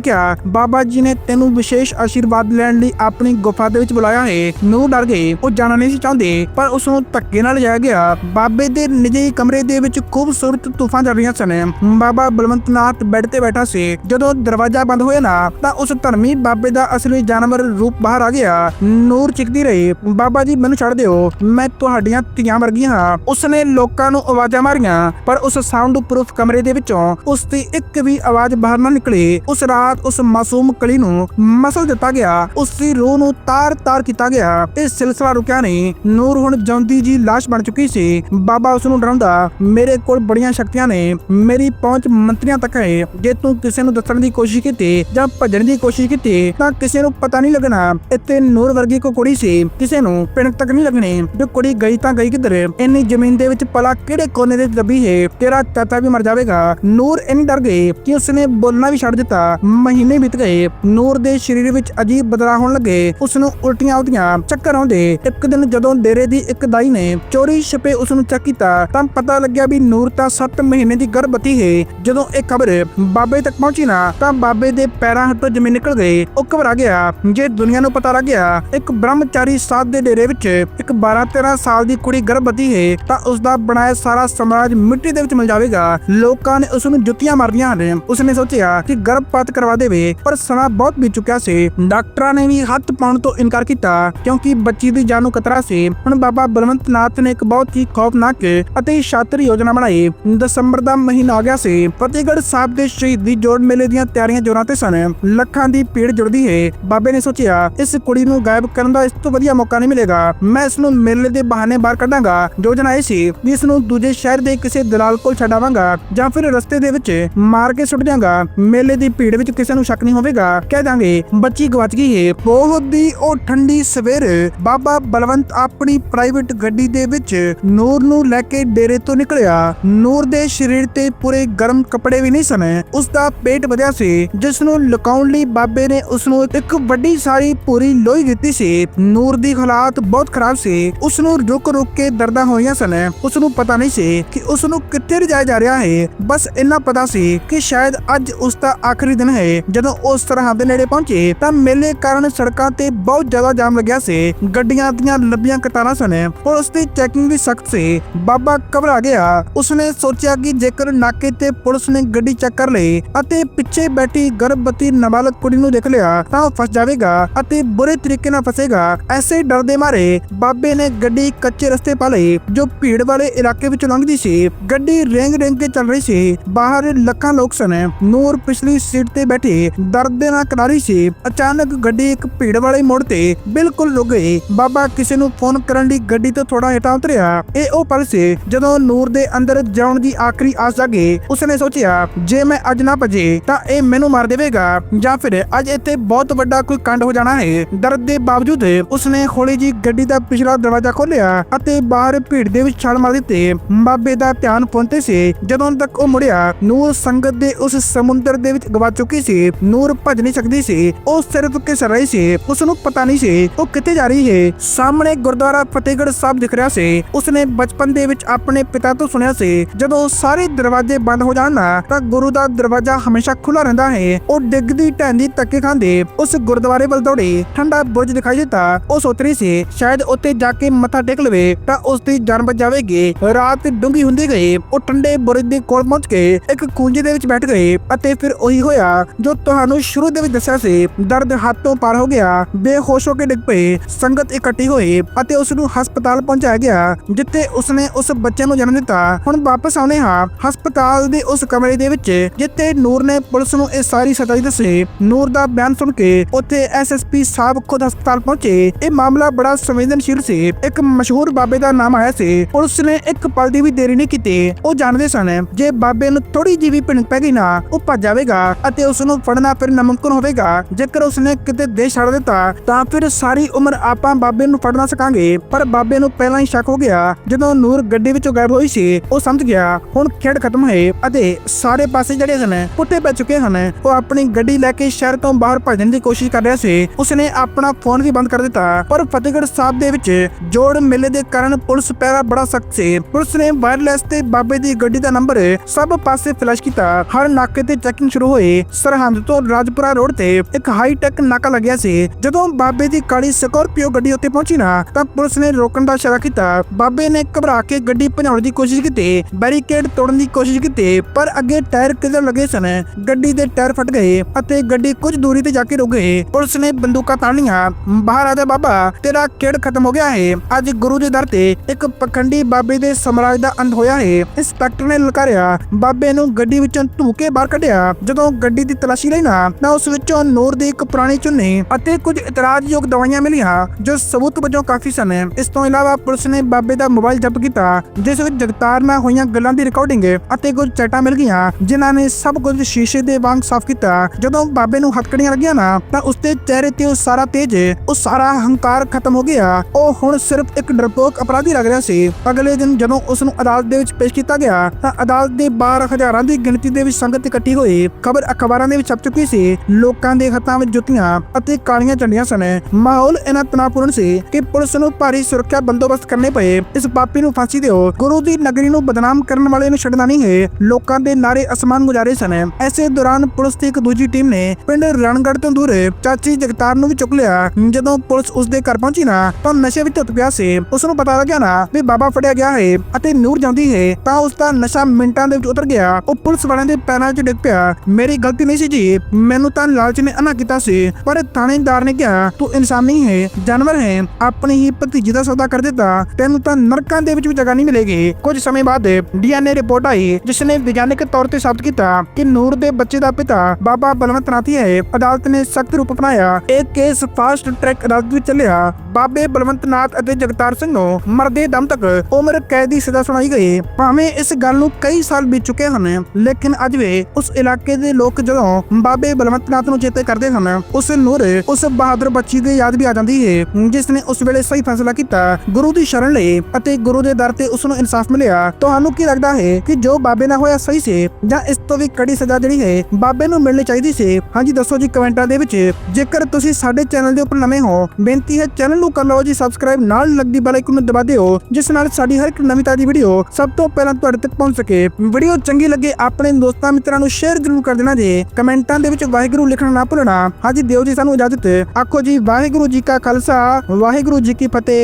ਕਿਹਾ ਬਾਬਾ ਜੀ ਨੇ ਤੈਨੂੰ ਵਿਸ਼ੇਸ਼ ਆਸ਼ੀਰਵਾਦ ਲੈਣ ਲਈ ਆਪਣੀ ਗੁਫਾ ਦੇ ਵਿੱਚ ਬੁਲਾਇਆ ਹੈ ਨੂਰ ਡਰ ਗਈ ਉਹ ਜਾਣਾ ਨਹੀਂ ਸੀ ਚਾਹੁੰਦੇ, ਪਰ ਉਸ ਨੂੰ ਧੱਕੇ ਨਾਲ ਲਿਜਾਇਆ ਗਿਆ। ਬਾਬੇ ਦੇ ਨਿੱਜੀ ਕਮਰੇ ਦੇ ਵਿੱਚ ਖੂਬਸੂਰਤ ਤੂਫਾਨ ਚੱਲ ਰਹੀਆਂ ਸਨ। ਬਾਬਾ ਬਲਵੰਤ ਨਾਥ ਬੈੱਡ ਤੇ ਬੈਠਾ ਸੀ। ਜਦੋਂ ਦਰਵਾਜ਼ਾ ਬੰਦ ਹੋਇਆ ਨਾ, ਤਾਂ ਉਸ ਧਰਮੀ ਬਾਬੇ ਦਾ ਅਸਲੀ ਜਾਨਵਰ ਰੂਪ ਬਾਹਰ ਆ ਗਿਆ। ਨੂਰ ਚਿਕਦੀ ਰਹੀ, ਬਾਬਾ ਜੀ, ਮੈਨੂੰ ਛੱਡ ਦਿਓ। ਮੈਂ ਤੁਹਾਡੀਆਂ ਧੀਆਂ ਵਰਗੀਆਂ ਹਾਂ। ਉਸਨੇ ਲੋਕਾਂ ਨੂੰ ਆਵਾਜ਼ਾਂ ਮਾਰੀਆਂ, ਪਰ ਉਸ ਸਾਊਂਡ ਪ੍ਰੂਫ ਕਮਰੇ ਦੇ ਵਿੱਚੋਂ ਉਸ ਦੀ ਇੱਕ ਵੀ ਆਵਾਜ਼ ਬਾਹਰ ਨਾ ਨਿਕਲੀ। ਉਸ ਰਾਤ ਉਸ ਮਾਸੂਮ ਕਲੀ ਨੂੰ ਮਸਲ ਦਿੱਤਾ ਗਿਆ, ਉਸ ਦੀ ਰੂਹ ਨੂੰ ਤਾਰ-ਤਾਰ ਕੀਤਾ ਗਿਆ। ਇਹ ਸਿਲਸਿਲਾ ਰੁਕਿਆ ਨਹੀਂ, ਨੂਰ ਹੁਣ ਜਿਉਂਦੀ ਜੀ ਲਾਸ਼ ਬਣ ਚੁੱਕੀ ਸੀ। ਬਾਬਾ ਉਸ ਨੂੰ ਡਰਾਉਂਦਾ, ਮੇਰੇ ਕੋਲ ਬੜੀਆਂ ਸ਼ਕਤੀਆਂ ਨੇ, ਮੇਰੀ ਪਹੁੰਚ ਮੰਤਰੀਆਂ ਤੱਕ ਹੈ। ਜੇ ਤੂੰ ਕਿਸੇ ਨੂੰ ਦੱਸਣ ਦੀ ਕੋਸ਼ਿਸ਼ ਕੀਤੀ ਜਾਂ ਭੱਜਣ ਦੀ ਕੋਸ਼ਿਸ਼ ਕੀਤੀ, ਤਾਂ ਕਿਸੇ ਨੂੰ ਪਤਾ ਨਹੀਂ ਲੱਗਣਾ। ਇੱਥੇ ਨੂਰ ਵਰਗੀ ਕੋ ਕੁੜੀ ਸੀ, ਕਿਸੇ ਨੂੰ ਪਿੰਡ ਤੱਕ ਨਹੀਂ ਲੱਗਣੀ। ਜੋ ਕੁੜੀ ਗਈ ਤਾਂ ਗਈ ਕਿਧਰ? ਇੰਨੀ ਜ਼ਮੀਨ ਦੇ ਵਿੱਚ ਪਲਾ ਕਿਹੜੇ ਕੋਨੇ ਦੇ ਦੱਬੀ ਹੈ? ਤੇਰਾ ਤਾਤਾ ਵੀ ਮਰ ਜਾਵੇਗਾ। ਨੂਰ ਇੰਨੀ ਡਰ ਗਈ ਕਿ ਉਸਨੇ ਬੋਲਣਾ ਵੀ ਛੱਡ ਦਿੱਤਾ। ਮਹੀਨੇ ਬੀਤ ਗਏ। ਨੂਰ ਦੇ ਸਰੀਰ ਵਿੱਚ ਅਜੀਬ ਬਦਲਾਅ ਹੋਣ ਲੱਗੇ। ਉਸ ਨੂੰ ਉਲਟੀਆਂ ਆਉਂਦੀਆਂ ਚੱਕਰ ਆਉਂਦੇ। ਇੱਕ ਦਿਨ ਜਦੋਂ ਡੇਰੇ ਦੀ ਇੱਕ ਦਾਈ ਨੇ ਚੋਰੀ ਛਪੇ ਉਸ ਨੂੰ ਚੈੱਕ ਕੀਤਾ, ਤਾਂ ਪਤਾ ਲੱਗਿਆ ਵੀ ਨੂਰ ਤਾਂ 7 ਮਹੀਨੇ ਦੀ ਗਰਭਵਤੀ ਹੈ। ਜਦੋਂ ਇਹ ਖਬਰ ਬਾਬੇ ਤੱਕ ਪਹੁੰਚੀ ਨਾ, ਤਾਂ ਬਾਬੇ ਦੇ ਪੈਰਾਂ ਹੱਥੋਂ ਜ਼ਮੀਨ ਨਿਕਲ ਗਈ। ਉਹ ਘਬਰਾ ਗਿਆ। ਜੇ ਦੁਨੀਆ ਨੂੰ ਪਤਾ ਲੱਗ ਗਿਆ, ਇੱਕ ਬ੍ਰਹਮਚਾਰੀ ਸਾਧ ਦੇ ਡੇਰੇ ਵਿੱਚ ਇੱਕ 12-13 ਸਾਲ ਦੀ ਕੁੜੀ ਗਰਭਵਤੀ ਹੈ, ਤਾਂ ਉਸ ਦਾ ਬਣਾਇਆ ਸਾਰਾ ਸਮਾਜ ਮਿੱਟੀ ਦੇ ਵਿੱਚ ਮਿਲ ਜਾਵੇਗਾ। ਲੋਕਾਂ ਨੇ ਉਸ ਨੂੰ ਜੁੱਤੀਆਂ ਮਾਰਦੀਆਂ ਹਨ। ਉਸਨੇ ਸੋਚਿਆ ਕਿ ਗਰਭਪਾਤ ਕਰਵਾ ਦੇਵੇ, ਪਰ ਸਮਾਂ ਬਹੁਤ ਬੀਤ ਚੁੱਕਿਆ ਸੀ। ਡਾਕਟਰਾਂ ਨੇ ਵੀ ਹੱਥ ਪਾਉਣ ਤੋਂ ਇਨਕਾਰ ਕੀਤਾ, ਕਿਉਂਕਿ ਬੱਚੀ ਦੀ ਜਾਨ ਨੂੰ ਖਤਰਾ ਸੀ। ਹੁਣ ਬਾਬਾ ਬਲਵੰਤ ਨਾਥ ਨੇ ਇੱਕ ਬਹੁਤ ਹੀ ਖੌਫਨਾਕ ਅਤੇ ਸ਼ਾਤਰ ਯੋਜਨਾ ਬਣਾਈ। ਦਸੰਬਰ ਦਾ ਮਹੀਨਾ ਆ ਗਿਆ ਸੀ। ਫਤਿਹਗੜ੍ਹ ਸਾਹਿਬ ਦੇ ਸ਼ਹੀਦੀ ਜੋੜ ਮੇਲੇ ਦੀਆਂ ਤਿਆਰੀਆਂ ਜੋਰਾਂ ਤੇ ਸਨ। ਲੱਖਾਂ ਦੀ ਭੀੜ ਜੁੜਦੀ ਹੈ। ਬਾਬੇ ਨੇ ਸੋਚਿਆ, ਇਸ ਕੁੜੀ ਨੂੰ ਗਾਇਬ ਕਰਨ ਦਾ ਇਸ ਤੋਂ ਵਧੀਆ ਮੌਕਾ ਨਹੀਂ ਮਿਲੇਗਾ। ਮੈਂ ਇਸ ਨੂੰ ਮੇਲੇ ਦੇ ਬਹਾਨੇ ਬਾਹਰ ਕੱਢਾਂਗਾ। ਯੋਜਨਾ ਇਹ ਸੀ, ਵੀ ਇਸ ਨੂੰ ਦੂਜੇ ਸ਼ਹਿਰ ਦੇ ਕਿਸੇ ਦਲਾਲ ਕੋਲ ਛੱਡਾਵਾਂਗਾ ਜਾਂ ਫਿਰ ਰਸਤੇ ਦੇ ਵਿੱਚ ਮਾਰ ਕੇ ਸੁੱਟ ਦਿਆਂਗਾ। ਮੇਲੇ ਦੀ ਭੀੜ ਵਿੱਚ ਕਿਸੇ ਨੂੰ ਸ਼ੱਕ ਨਹੀਂ ਹੋਵੇਗਾ। ਕਹਿ ਦਾਂਗੇ, ਬੱਚੀ ਗਵਾਚ ਗਈ ਹੈ ਬਹੁਤ ਦੀ ਉਹ ਠੰਡੀ ਸਵੇਰ। ਬਾਬਾ ਬਲਵੰਤ ਆਪਣੀ ਪ੍ਰਾਈਵੇਟ ਗੱਡੀ ਦੇ ਵਿੱਚ ਨੂਰ ਨੂੰ ਲੈ ਕੇ ਡੇਰੇ ਤੋਂ ਨਿਕਲਿਆ। ਨੂਰ ਦੇ ਸਰੀਰ ਤੇ ਪੂਰੇ ਗਰਮ ਕੱਪੜੇ ਵੀ ਨਹੀਂ ਸਨ। ਉਸ ਦਾ ਪੇਟ ਵਧਿਆ ਸੀ। ਜਿਸ ਨੂੰ ਲੁਕਾਉਣ ਲਈ ਬਾਬੇ ਨੇ ਉਸ ਨੂੰ ਇੱਕ ਵੱਡੀ ਸਾਰੀ ਪੂਰੀ ਲੋਈ ਦਿੱਤੀ ਸੀ। ਨੂਰ ਦੀ ਹਾਲਾਤ ਬਹੁਤ ਖਰਾਬ ਸੀ। ਉਸ ਨੂੰ ਰੁਕ ਰੁਕ ਕੇ ਦਰਦਾਂ ਹੋਈਆਂ ਸਨ। ਉਸ ਨੂੰ ਪਤਾ ਨਹੀਂ ਸੀ ਕਿ ਉਸ ਨੂੰ ਕਿੱਥੇ ਲਿਜਾਇਆ ਜਾ ਰਿਹਾ ਹੈ। ਬਸ ਇੰਨਾ ਪਤਾ ਸੀ ਕਿ ਸ਼ਾਇਦ ਅੱਜ ਉਸ ਦਾ ਆਖਰੀ ਦਿਨ ਹੈ। ਜਦੋਂ ਉਸ ਤਰ੍ਹਾਂ ਦੇ ਨੇੜੇ ਪਹੁੰਚੇ, ਤਾਂ ਮੇਲੇ ਕਾਰਨ ਸੜਕਾਂ ਤੇ ਬਹੁਤ ਜ਼ਿਆਦਾ ਜਾਮ ਲੱਗਿਆ ਸੀ। ਗੱਡੀਆਂ ਦੀਆਂ ਲੰਬੀਆਂ ਕਤਾਰਾਂ ਸਨ। ਪੁਲਿਸ ਦੀ ਚੈਕਿੰਗ ਵੀ ਸਖਤ ਸੀ। ਬਾਬਾ ਘਬਰਾ ਗਿਆ। ਉਸਨੇ ਸੋਚਿਆ ਕਿ ਜੇਕਰ ਨਾਕੇ ਤੇ ਪੁਲਿਸ ਨੇ ਗੱਡੀ ਚੈੱਕ ਕਰ ਲਈ ਅਤੇ ਪਿੱਛੇ ਬੈਠੀ ਗਰਭਵਤੀ ਨਾਬਾਲਗ ਕੁੜੀ ਨੂੰ ਦੇਖ ਲਿਆ, ਤਾਂ ਉਹ ਫਸ ਜਾਵੇਗਾ ਅਤੇ ਬੁਰੇ ਤਰੀਕੇ ਨਾਲ ਫਸੇਗਾ। ਐਸੇ ਡਰ ਦੇ ਮਾਰੇ ਬਾਬੇ ਨੇ ਗੱਡੀ ਕੱਚੇ ਰਸਤੇ ਪਾ ਲਈ, ਜੋ ਭੀੜ ਵਾਲੇ ਇਲਾਕੇ ਵਿੱਚੋਂ ਲੰਘਦੀ ਸੀ। ਗੱਡੀ ਰੇਂਗ ਰੇਂਗ ਕੇ ਚੱਲ ਰਹੀ ਸੀ। ਬਾਹਰ ਲੱਖਾਂ ਲੋਕ ਸਨ। ਨੂਰ ਪਿਛਲੀ ਸੀਟ ਤੇ ਬੈਠੇ ਦਰਦ ਦੇ ਨਾਲ ਕਰਾਰੀ ਸੀ। ਅਚਾਨਕ ਗੱਡੀ ਇੱਕ ਭੀੜ ਵਾਲੇ ਮੋੜ ਤੇ ਬਿਲਕੁਲ ਰੁਕ ਗਈ। ਬਾਬਾ ਕਿਸੇ ਨੂੰ ਫੋਨ ਕਰਨ ਲਈ ਗੱਡੀ ਤੋਂ ਥੋੜਾ ਹੇਠਾਂ ਉਤਰਿਆ। ਇਹ ਉਹ ਪਲ ਸੀ ਜਦੋਂ ਨੂਰ ਦੇ ਅੰਦਰ ਜਾਣ ਦੀ ਆਖਰੀ ਆਸ ਜਾਗੀ। ਉਸਨੇ ਸੋਚਿਆ, ਜੇ ਮੈਂ ਅੱਜ ਨਾ ਭਜੇ, ਤਾਂ ਇਹ ਮੈਨੂੰ ਮਾਰ ਦੇਵੇਗਾ। ਜਾਂ ਫਿਰ ਅੱਜ ਇੱਥੇ ਬਹੁਤ ਵੱਡਾ ਕੋਈ ਕੰਡ ਹੋ ਜਾਣਾ ਹੈ। ਦਰਦ ਦੇ ਬਾਵਜੂਦ ਉਸਨੇ ਹੌਲੀ ਜੀ ਗੱਡੀ ਦਾ ਪਿਛਲਾ ਦਰਵਾਜ਼ਾ ਖੋਲ੍ਹਿਆ ਅਤੇ ਬਾਹਰ ਭੀੜ ਦੇ ਵਿੱਚ ਛਾਲ ਮਾਰ ਦਿੱਤੀ। ਬਾਬੇ ਦਾ ਧਿਆਨ ਪਹੁੰਚੇ ਸੀ। ਜਦੋਂ ਤੱਕ ਉਹ ਮੁੜਿਆ, ਨੂਰ ਸੰਗਤ ਦੇ ਉਸ ਸਮੁੰਦਰ ਦੇ ਵਿੱਚ ਗਵਾ ਚੁੱਕੀ ਸੀ, ਨੂਰ ਭੱਜ ਨਹੀਂ ਸਕਦੀ ਸੀ। ਉਹ ਸਿਰਫ ਕਿਸ ਰਹੀ ਸੀ। ਉਸ ਨੂੰ ਪਤਾ ਨਹੀਂ ਸੀ, ਉਹ ਕਿੱਥੇ ਜਾ ਰਹੀ ਹੈ। ਸਾਹਮਣੇ ਗੁਰਦੁਆਰਾ ਫਤਿਹਗੜ੍ਹ ਸਾਹਿਬ ਦਿਖ ਰਿਹਾ ਸੀ। ਉਸਨੇ ਬਚਪਨ ਦੇ ਵਿੱਚ ਆਪਣੇ ਪਿਤਾ ਤੋਂ ਸੁਣਿਆ ਸੀ। ਜਦੋਂ ਸਾਰੇ ਦਰਵਾਜ਼ੇ ਬੰਦ ਹੋ ਜਾਣ ਤਾਂ ਗੁਰੂ ਦਾ ਦਰਵਾਜ਼ਾ ਹਮੇਸ਼ਾ ਖੁੱਲਾ ਰਹਿੰਦਾ ਹੈ। ਉਹ ਡਿੱਗਦੀ ਢਹਿੰਦੀ ਧੱਕੇ ਖਾਂਦੇ ਉਸ ਗੁਰਦੁਆਰੇ ਵੱਲ ਦੌੜੇ। ਠੰਡਾ ਬੁਰਜ ਦਿਖਾਈ ਦਿੱਤਾ। ਉਹ ਸੋਚ ਰਹੀ ਸੀ, ਸ਼ਾਇਦ ਉੱਥੇ ਜਾ ਕੇ ਮੱਥਾ ਟੇਕ ਲਵੇ, ਤਾਂ ਉਸ ਦੀ ਜਾਨ ਬਚ ਜਾਵੇਗੀ ਰਾਤ ਡੂੰਗੀ ਹੁੰਦੀ ਗਈ। ਉਹ ਠੰਡੇ ਬੁਰਜ ਦੇ ਕੋਲ ਪਹੁੰਚ ਕੇ ਇੱਕ ਖੂੰਜੇ ਦੇ ਵਿੱਚ ਬੈਠ ਗਏ ਅਤੇ ਫਿਰ ਉਹੀ ਹੋਇਆ। ਜੋ ਤੁਹਾਨੂੰ ਸ਼ੁਰੂ ਦੇ ਵਿੱਚ ਦੱਸਿਆ ਸੀ, ਦਰਦ ਹੱਥੋਂ ਪਾਰ ਹੋ ਗਿਆ, ਬੇਹੋਸ਼ ਹੋ ਕੇ ਡਿੱਗ ਪਏ, ਸੰਗਤ ਇਕੱਠੀ ਹੋਈ ਅਤੇ ਉਸ ਨੂੰ ਹਸਪਤਾਲ ਪਹੁੰਚਾਇਆ ਗਿਆ, ਜਿੱਥੇ ਉਸਨੇ ਉਸ ਬੱਚੇ ਨੂੰ ਜਨਮ ਦਿੱਤਾ। ਹੁਣ ਵਾਪਸ ਆਉਨੇ ਹਾਂ, ਹਸਪਤਾਲ ਦੇ ਉਸ ਕਮਰੇ ਦੇ ਵਿੱਚ, ਜਿੱਥੇ ਨੂਰ ਨੇ ਪੁਲਿਸ ਨੂੰ ਇਹ ਸਾਰੀ ਸੱਚਾਈ ਦੱਸੀ। ਨੂਰ ਦਾ ਬਿਆਨ ਸੁਣ ਕੇ ਉੱਥੇ ਐਸਐਸਪੀ ਸਾਹਿਬ ਖੁਦ ਹਸਪਤਾਲ ਪਹੁੰਚੇ। ਇਹ ਮਾਮਲਾ ਬੜਾ ਸੰਵੇਦਨਸ਼ੀਲ ਸੀ। ਇੱਕ ਮਸ਼ਹੂਰ ਬਾਬੇ ਦਾ ਨਾਮ ਆਇਆ ਸੀ। ਪੁਲਿਸ ਨੇ ਇੱਕ ਪਲ ਦੀ ਵੀ ਦੇਰੀ ਨਹੀਂ ਕੀਤੀ। ਉਹ ਜਾਣਦੇ ਸਨ, ਜੇ ਬਾਬੇ ਨੂੰ ਥੋੜੀ ਜਿਹੀ ਵੀ ਭਿਣਕ ਪੈ ਗਈ ਨਾ, ਉਹ ਭੱਜ ਜਾਵੇਗਾ ਅਤੇ ਉਸ ਪੁਲਿਸ ਨੂੰ ਫੜਨਾ ਫਿਰ ਨਾਮੁਮਕਿਨ ਹੋਵੇਗਾ। ਜੇਕਰ ਉਸਨੇ ਕਿਤੇ ਦੇਸ਼ ਛੱਡ ਦਿੱਤਾ, ਤਾਂ ਫਿਰ ਸਾਰੀ ਉਮਰ ਆਪਾਂ ਬਾਬੇ ਨੂੰ ਫੜ ਸਕਾਂਗੇ ਪਰ ਬਾਬੇ ਨੂੰ ਪਹਿਲਾਂ ਹੀ ਸ਼ੱਕ ਹੋ ਗਿਆ। ਜਦੋਂ ਨੂਰ ਗੱਡੀ ਵਿੱਚੋਂ ਗਾਇਬ ਹੋਈ ਸੀ, ਉਹ ਸਮਝ ਗਿਆ, ਹੁਣ ਖੇਡ ਖਤਮ ਹੋਏ ਅਤੇ ਸਾਰੇ ਪਾਸੇ ਜਿਹੜੇ ਹਨ ਪੁੱਟੇ ਪੈ ਚੁੱਕੇ ਹਨ। ਉਹ ਆਪਣੀ ਗੱਡੀ ਲੈ ਕੇ ਸ਼ਹਿਰ ਤੋਂ ਬਾਹਰ ਭੱਜਣ ਦੀ ਕੋਸ਼ਿਸ਼ ਕਰ ਰਿਹਾ ਸੀ। ਉਸਨੇ ਆਪਣਾ ਫੋਨ ਵੀ ਬੰਦ ਕਰ ਦਿੱਤਾ। ਪਰ ਫਤਿਹਗੜ੍ਹ ਸਾਹਿਬ ਦੇ ਵਿੱਚ ਜੋੜ ਮੇਲੇ ਦੇ ਕਾਰਨ ਪੁਲਿਸ ਪਹਿਰਾ ਬੜਾ ਸਖਤ ਸੀ। ਪੁਲਿਸ ਨੇ ਵਾਇਰਲੈਸ ਤੇ ਬਾਬੇ ਦੀ ਗੱਡੀ ਦਾ ਨੰਬਰ ਸਭ ਪਾਸੇ ਫਲੈਸ਼ ਕੀਤਾ। ਹਰ ਨਾਕੇ ਤੇ ਚੈਕਿੰਗ ਸ਼ੁਰੂ ਹੋਈ ਸਰਹੰਦ ਤੋਂ ਰਾਜਪੁਰਾ ਰੋਡ ਤੇ ਇੱਕ ਹਾਈ ਟੈਕ ਨਾਕਾ ਲੱਗਿਆ ਸੀ। ਜਦੋਂ ਬਾਬੇ ਦੀ ਕਾਲੀ ਸਕੋਰਪੀਓ ਗੱਡੀ ਉੱਤੇ ਪਹੁੰਚੀ ਨਾ, ਤਾਂ ਪੁਲਿਸ ਨੇ ਰੋਕਣ ਦਾ ਇਸ਼ਾਰਾ ਕੀਤਾ। ਬਾਬੇ ਨੇ ਘਬਰਾ ਕੇ ਗੱਡੀ ਭਜਾਉਣ ਦੀ ਕੋਸ਼ਿਸ਼ ਕੀਤੀ, ਬੈਰੀਕੇਡ ਤੋੜਨ ਦੀ ਕੋਸ਼ਿਸ਼ ਕੀਤੀ, ਪਰ ਅੱਗੇ ਟਾਇਰ ਕਿਧਰ ਲੱਗੇ ਸਨ, ਗੱਡੀ ਦੇ ਟਾਇਰ ਫਟ ਗਏ ਅਤੇ ਗੱਡੀ ਕੁਝ ਦੂਰੀ ਤੇ ਜਾ ਕੇ ਰੁਕ ਗਈ। ਪੁਲਿਸ ਨੇ ਬੰਦੂਕਾਂ ਤਾਣੀਆਂ, ਬਾਹਰ ਆ ਬਾਬਾ, ਤੇਰਾ ਖੇਡ ਖਤਮ ਹੋ ਗਿਆ ਹੈ ਅੱਜ ਗੁਰੂ ਦੇ ਦਰ ਤੇ ਇੱਕ ਪਖੰਡੀ ਬਾਬੇ ਦੇ ਸਮਰਾਜ ਦਾ ਅੰਤ ਹੋਇਆ ਹੈ ਇੰਸਪੈਕਟਰ ਨੇ ਲਲਕਾਰਿਆ, ਬਾਬੇ ਨੂੰ ਗੱਡੀ ਵਿੱਚੋਂ ਧੂਕੇ ਬਾਹਰ ਕੱਢਿਆ। ਜਦੋਂ ਗੱਡੀ ਦੀ ਤਲਾਸ਼ੀ ਲਈ ਨਾ, ਤਾਂ ਉਸ ਵਿੱਚੋਂ ਨੂਰ ਦੀ ਇੱਕ ਪੁਰਾਣੀ ਚੁੰਨੀ ਅਤੇ ਕੁਝ ਇਤਰਾਜ਼ਯੋਗ ਦਵਾਈਆਂ ਮਿਲੀਆਂ, ਜੋ ਸਬੂਤ ਵਜੋਂ ਕਾਫੀ ਸਨ। ਇਸ ਤੋਂ ਇਲਾਵਾ ਪੁਲਿਸ ਨੇ ਬਾਬੇ ਦਾ ਮੋਬਾਈਲ ਜ਼ਬਤ ਕੀਤਾ, ਜਿਸ ਵਿੱਚ ਜਗਤਾਰ ਨਾਲ ਹੋਈਆਂ ਗੱਲਾਂ ਦੀ ਰਿਕਾਰਡਿੰਗ ਅਤੇ ਕੁਝ ਚੈਟਾਂ ਮਿਲ ਗਈਆਂ, ਜਿਨ੍ਹਾਂ ਨੇ ਸਭ ਕੁਝ ਸ਼ੀਸ਼ੇ ਦੇ ਵਾਂਗ ਸਾਫ਼ ਕੀਤਾ। ਜਦੋਂ ਬਾਬੇ ਨੂੰ ਹੱਥਕੜੀਆਂ ਲੱਗੀਆਂ ਨਾ, ਤਾਂ ਉਸਦੇ ਚਿਹਰੇ ਤੇ ਉਹ ਸਾਰਾ ਤੇਜ, ਉਹ ਸਾਰਾ ਹੰਕਾਰ ਖਤਮ ਹੋ ਗਿਆ। ਉਹ ਹੁਣ ਸਿਰਫ ਇੱਕ ਡਰਪੋਕ ਅਪਰਾਧੀ ਲੱਗ ਰਿਹਾ ਸੀ। ਅਗਲੇ ਦਿਨ ਜਦੋਂ ਉਸ ਨੂੰ ਅਦਾਲਤ ਦੇ ਵਿੱਚ ਪੇਸ਼ ਕੀਤਾ ਗਿਆ, ਤਾਂ ਅਦਾਲਤ ਦੇ ਬਾਹਰ ਹਜ਼ਾਰਾਂ ਦੀ ਗਿਣਤੀ ਦੇ ਵਿੱਚ ਸੰਗਤ ਇਕੱਠੀ ਹੋਈ। ਖਬਰ ਅਖਬਾਰਾਂ ਦੇ ਵਿੱਚ ਛਪ ਚੁੱਕੀ ਸੀ। ਲੋਕਾਂ ਦੇ ਹੱਥਾਂ ਵਿੱਚ ਜੁੱਤੀਆਂ ਅਤੇ ਕਾਲੀਆਂ ਝੰਡੀਆਂ ਸਨ। ਮਾਹੌਲ ਇਨਾ ਤਣਾਅਪੂਰਨ ਸੀ ਕਿ ਪੁਲਿਸ ਨੂੰ ਭਾਰੀ ਸੁਰੱਖਿਆ ਬੰਦੋਬਸਤ ਕਰਨੇ ਪਏ। ਇਸ ਪਾਪੀ ਨੂੰ ਫਾਂਸੀ ਦਿਓ। ਗੁਰੂ ਦੀ ਨਗਰੀ ਨੂੰ ਬਦਨਾਮ ਕਰਨ ਵਾਲੇ ਨੂੰ ਛੱਡਣਾ ਨਹੀਂ ਹੈ। ਲੋਕਾਂ ਦੇ ਨਾਰੇ ਅਸਮਾਨ ਗੁਜ਼ਾਰੇ ਸਨ। ਐਸੇ ਦੌਰਾਨ ਪੁਲਿਸ ਦੀ ਇੱਕ ਦੂਜੀ ਟੀਮ ਨੇ ਪਿੰਡ ਰਣਗੜ੍ਹ ਤੋਂ ਦੂਰ ਚਾਚੀ ਜਗਤਾਰ ਨੂੰ ਵੀ ਚੁੱਕ ਲਿਆ। ਜਦੋਂ ਪੁਲਿਸ ਉਸ ਦੇ ਘਰ ਪਹੁੰਚੀ ਨਾ, ਤਾਂ ਨਸ਼ੇ ਵਿੱਚ ਧੁੱਤ ਪਿਆ ਸੀ। ਉਸ ਨੂੰ ਪਤਾ ਲੱਗਿਆ ਨਾ ਵੀ ਬਾਬਾ ਫੜਿਆ ਗਿਆ ਹੈ ਅਤੇ ਨੂਰ ਜਾਂਦੀ ਹੈ, ਤਾਂ ਉਸ ਦਾ ਨਸ਼ਾ ਮਿੰਟਾਂ ਦੇ ਵਿੱਚ ਉਤਰ ਗਿਆ। ਉਹ ਪੁਲਿਸ ਵਾਲਿਆਂ ਦੇ ਪੈਰਾਂ 'ਚ ਡਿੱਗ ਪਿਆ। ਮੇਰੀ ਗਲਤੀ ਨਹੀਂ ਸੀ ਜੀ, ਮੈਨੂੰ ਤਾਂ ਲਾਲਚ ਨੇ ਅਨਾ ਕੀਤਾ ਸੀ, ਪਰ ਥਾਣੇਦਾਰ ਨੇ ਕਿਹਾ, ਤੂੰ ਇਨਸਾਨੀ ਹੈ, ਜਾਨਵਰ ਹੈ, ਆਪਣੀ ਹੀ ਭਤੀਜੀ ਦਾ ਸੌਦਾ ਕਰ ਦਿੱਤਾ, ਤੈਨੂੰ ਤਾਂ ਨਰਕਾਂ ਦੇ ਵਿੱਚ ਵੀ ਜਗ੍ਹਾ ਨਹੀਂ ਮਿਲੇਗੀ। ਕੁਝ ਸਮੇਂ ਬਾਅਦ ਡੀਐਨਏ ਰਿਪੋਰਟ ਆਈ ਜਿਸ ਨੇ ਵਿਗਿਆਨਕ ਤੌਰ ਤੇ ਸਾਬਤ ਕੀਤਾ ਕਿ ਨੂਰ ਦੇ ਬੱਚੇ ਦਾ ਪਿਤਾ ਬਾਬਾ ਬਲਵੰਤ ਨਾਥੀ ਹੈ ਅਦਾਲਤ ਨੇ ਸਖਤ ਰੂਪ ਅਪਣਾਇਆ। ਇਹ ਕੇਸ ਫਾਸਟ ਟਰੈਕ ਅਦਾਲਤ ਵਿੱਚ ਚੱਲਿਆ। ਬਾਬੇ ਬਲਵੰਤ ਨਾਥ ਅਤੇ ਜਗਤਾਰ ਸਿੰਘ ਨੂੰ ਮਰਦੇ ਦਮ ਤੱਕ ਉਮਰ ਕੈਦ ਦੀ ਸਜ਼ਾ ਸੁਣਾਈ ਗਈ। ਭਾਵੇਂ ਇਸ ਗੱਲ ਨੂੰ ਕਈ ਸਾਲ ਬੀਤ ਚੁੱਕੇ ਹਨ, ਲੇਕਿਨ ਅੱਜ ਵੀ ਉਸ ਇਲਾਕੇ ਦੇ ਲੋਕ ਜਦੋਂ ਬਾਬੇ ਬਲਵੰਤ ਨਾਥ ਨੂੰ ਚੇਤੇ ਕਰਦੇ ਹਨ ਉਸ ਨੂਰ, ਉਸ ਬਹਾਦਰ ਬੱਚੀ ਦੀ ਯਾਦ ਵੀ ਆ ਜਾਂਦੀ ਹੈ ਜਿਸ ਨੇ ਉਸ ਵੇਲੇ ਸਹੀ ਫੈਸਲਾ ਕੀਤਾ। ਗੁਰੂ ਦੀ ਸ਼ਰਨ ਲਈ ਅਤੇ ਗੁਰੂ ਦੇ ਦਰ ਤੇ ਉਸ ਨੂੰ ਇਨਸਾਫ ਮਿਲਿਆ। ਤੁਹਾਨੂੰ ਕੀ ਲੱਗਦਾ ਹੈ ਕਿ ਜੋ ਬਾਬੇ ਨਾਲ ਹੋਇਆ ਸਹੀ ਸੀ, ਜਾਂ ਇਸ ਤੋਂ ਵੀ ਕੜੀ ਸਜ਼ਾ ਜਿਹੜੀ ਹੈ ਬਾਬੇ ਨੂੰ ਮਿਲਣੀ ਚਾਹੀਦੀ ਸੀ? ਹਾਂਜੀ, ਦੱਸੋ ਜੀ ਕਮੈਂਟਾਂ ਦੇ ਵਿੱਚ। ਜੇਕਰ ਤੁਸੀਂ ਸਾਡੇ ਚੈਨਲ ਦੇ ਉੱਪਰ ਨਵੇਂ ਹੋ, ਬੇਨਤੀ ਹੈ ਚੈਨਲ ਨੂੰ ਕਰ ਲਓ ਜੀ ਸਬਸਕ੍ਰਾਈਬ, ਨਾਲ ਲੱਗਦੀ ਬੈਲ ਆਈਕਨ ਨੂੰ ਦਬਾ ਦਿਓ, ਜਿਸ ਨਾਲ ਸਾਡੀ ਹਰ ਇੱਕ ਨਵੀਂ ਤਾਜ਼ੀ ਵੀਡੀਓ ਸਭ ਤੋਂ ਪਹਿਲਾਂ ਤੁਹਾਡੇ ਤੱਕ ਪਹੁੰਚ ਸਕੇ। ਵੀਡੀਓ ਚੰਗੀ ਲੱਗੇ ਆਪਣੇ ਦੋਸਤਾਂ ਮਿੱਤਰਾਂ ਨੂੰ ਸ਼ੇਅਰ ਜ਼ਰੂਰ ਕਰ ਦੇਣਾ ਜੀ। ਕਮੈਂਟਾਂ ਦੇ ਵਿੱਚ ਵਾਹਿਗੁਰੂ ਲਿਖਣਾ ਨਾ ਭੁੱਲਣਾ। ਹਾਂਜੀ ਦਿਓ ਜੀ, ਸਾਨੂੰ ਇਜਾਜ਼ਤ। ਆਖੋ ਜੀ, ਵਾਹਿਗੁਰੂ ਜੀ ਕਾ ਖਾਲਸਾ, ਵਾਹਿਗੁਰੂ ਜੀ ਕੀ ਫਤਿਹ।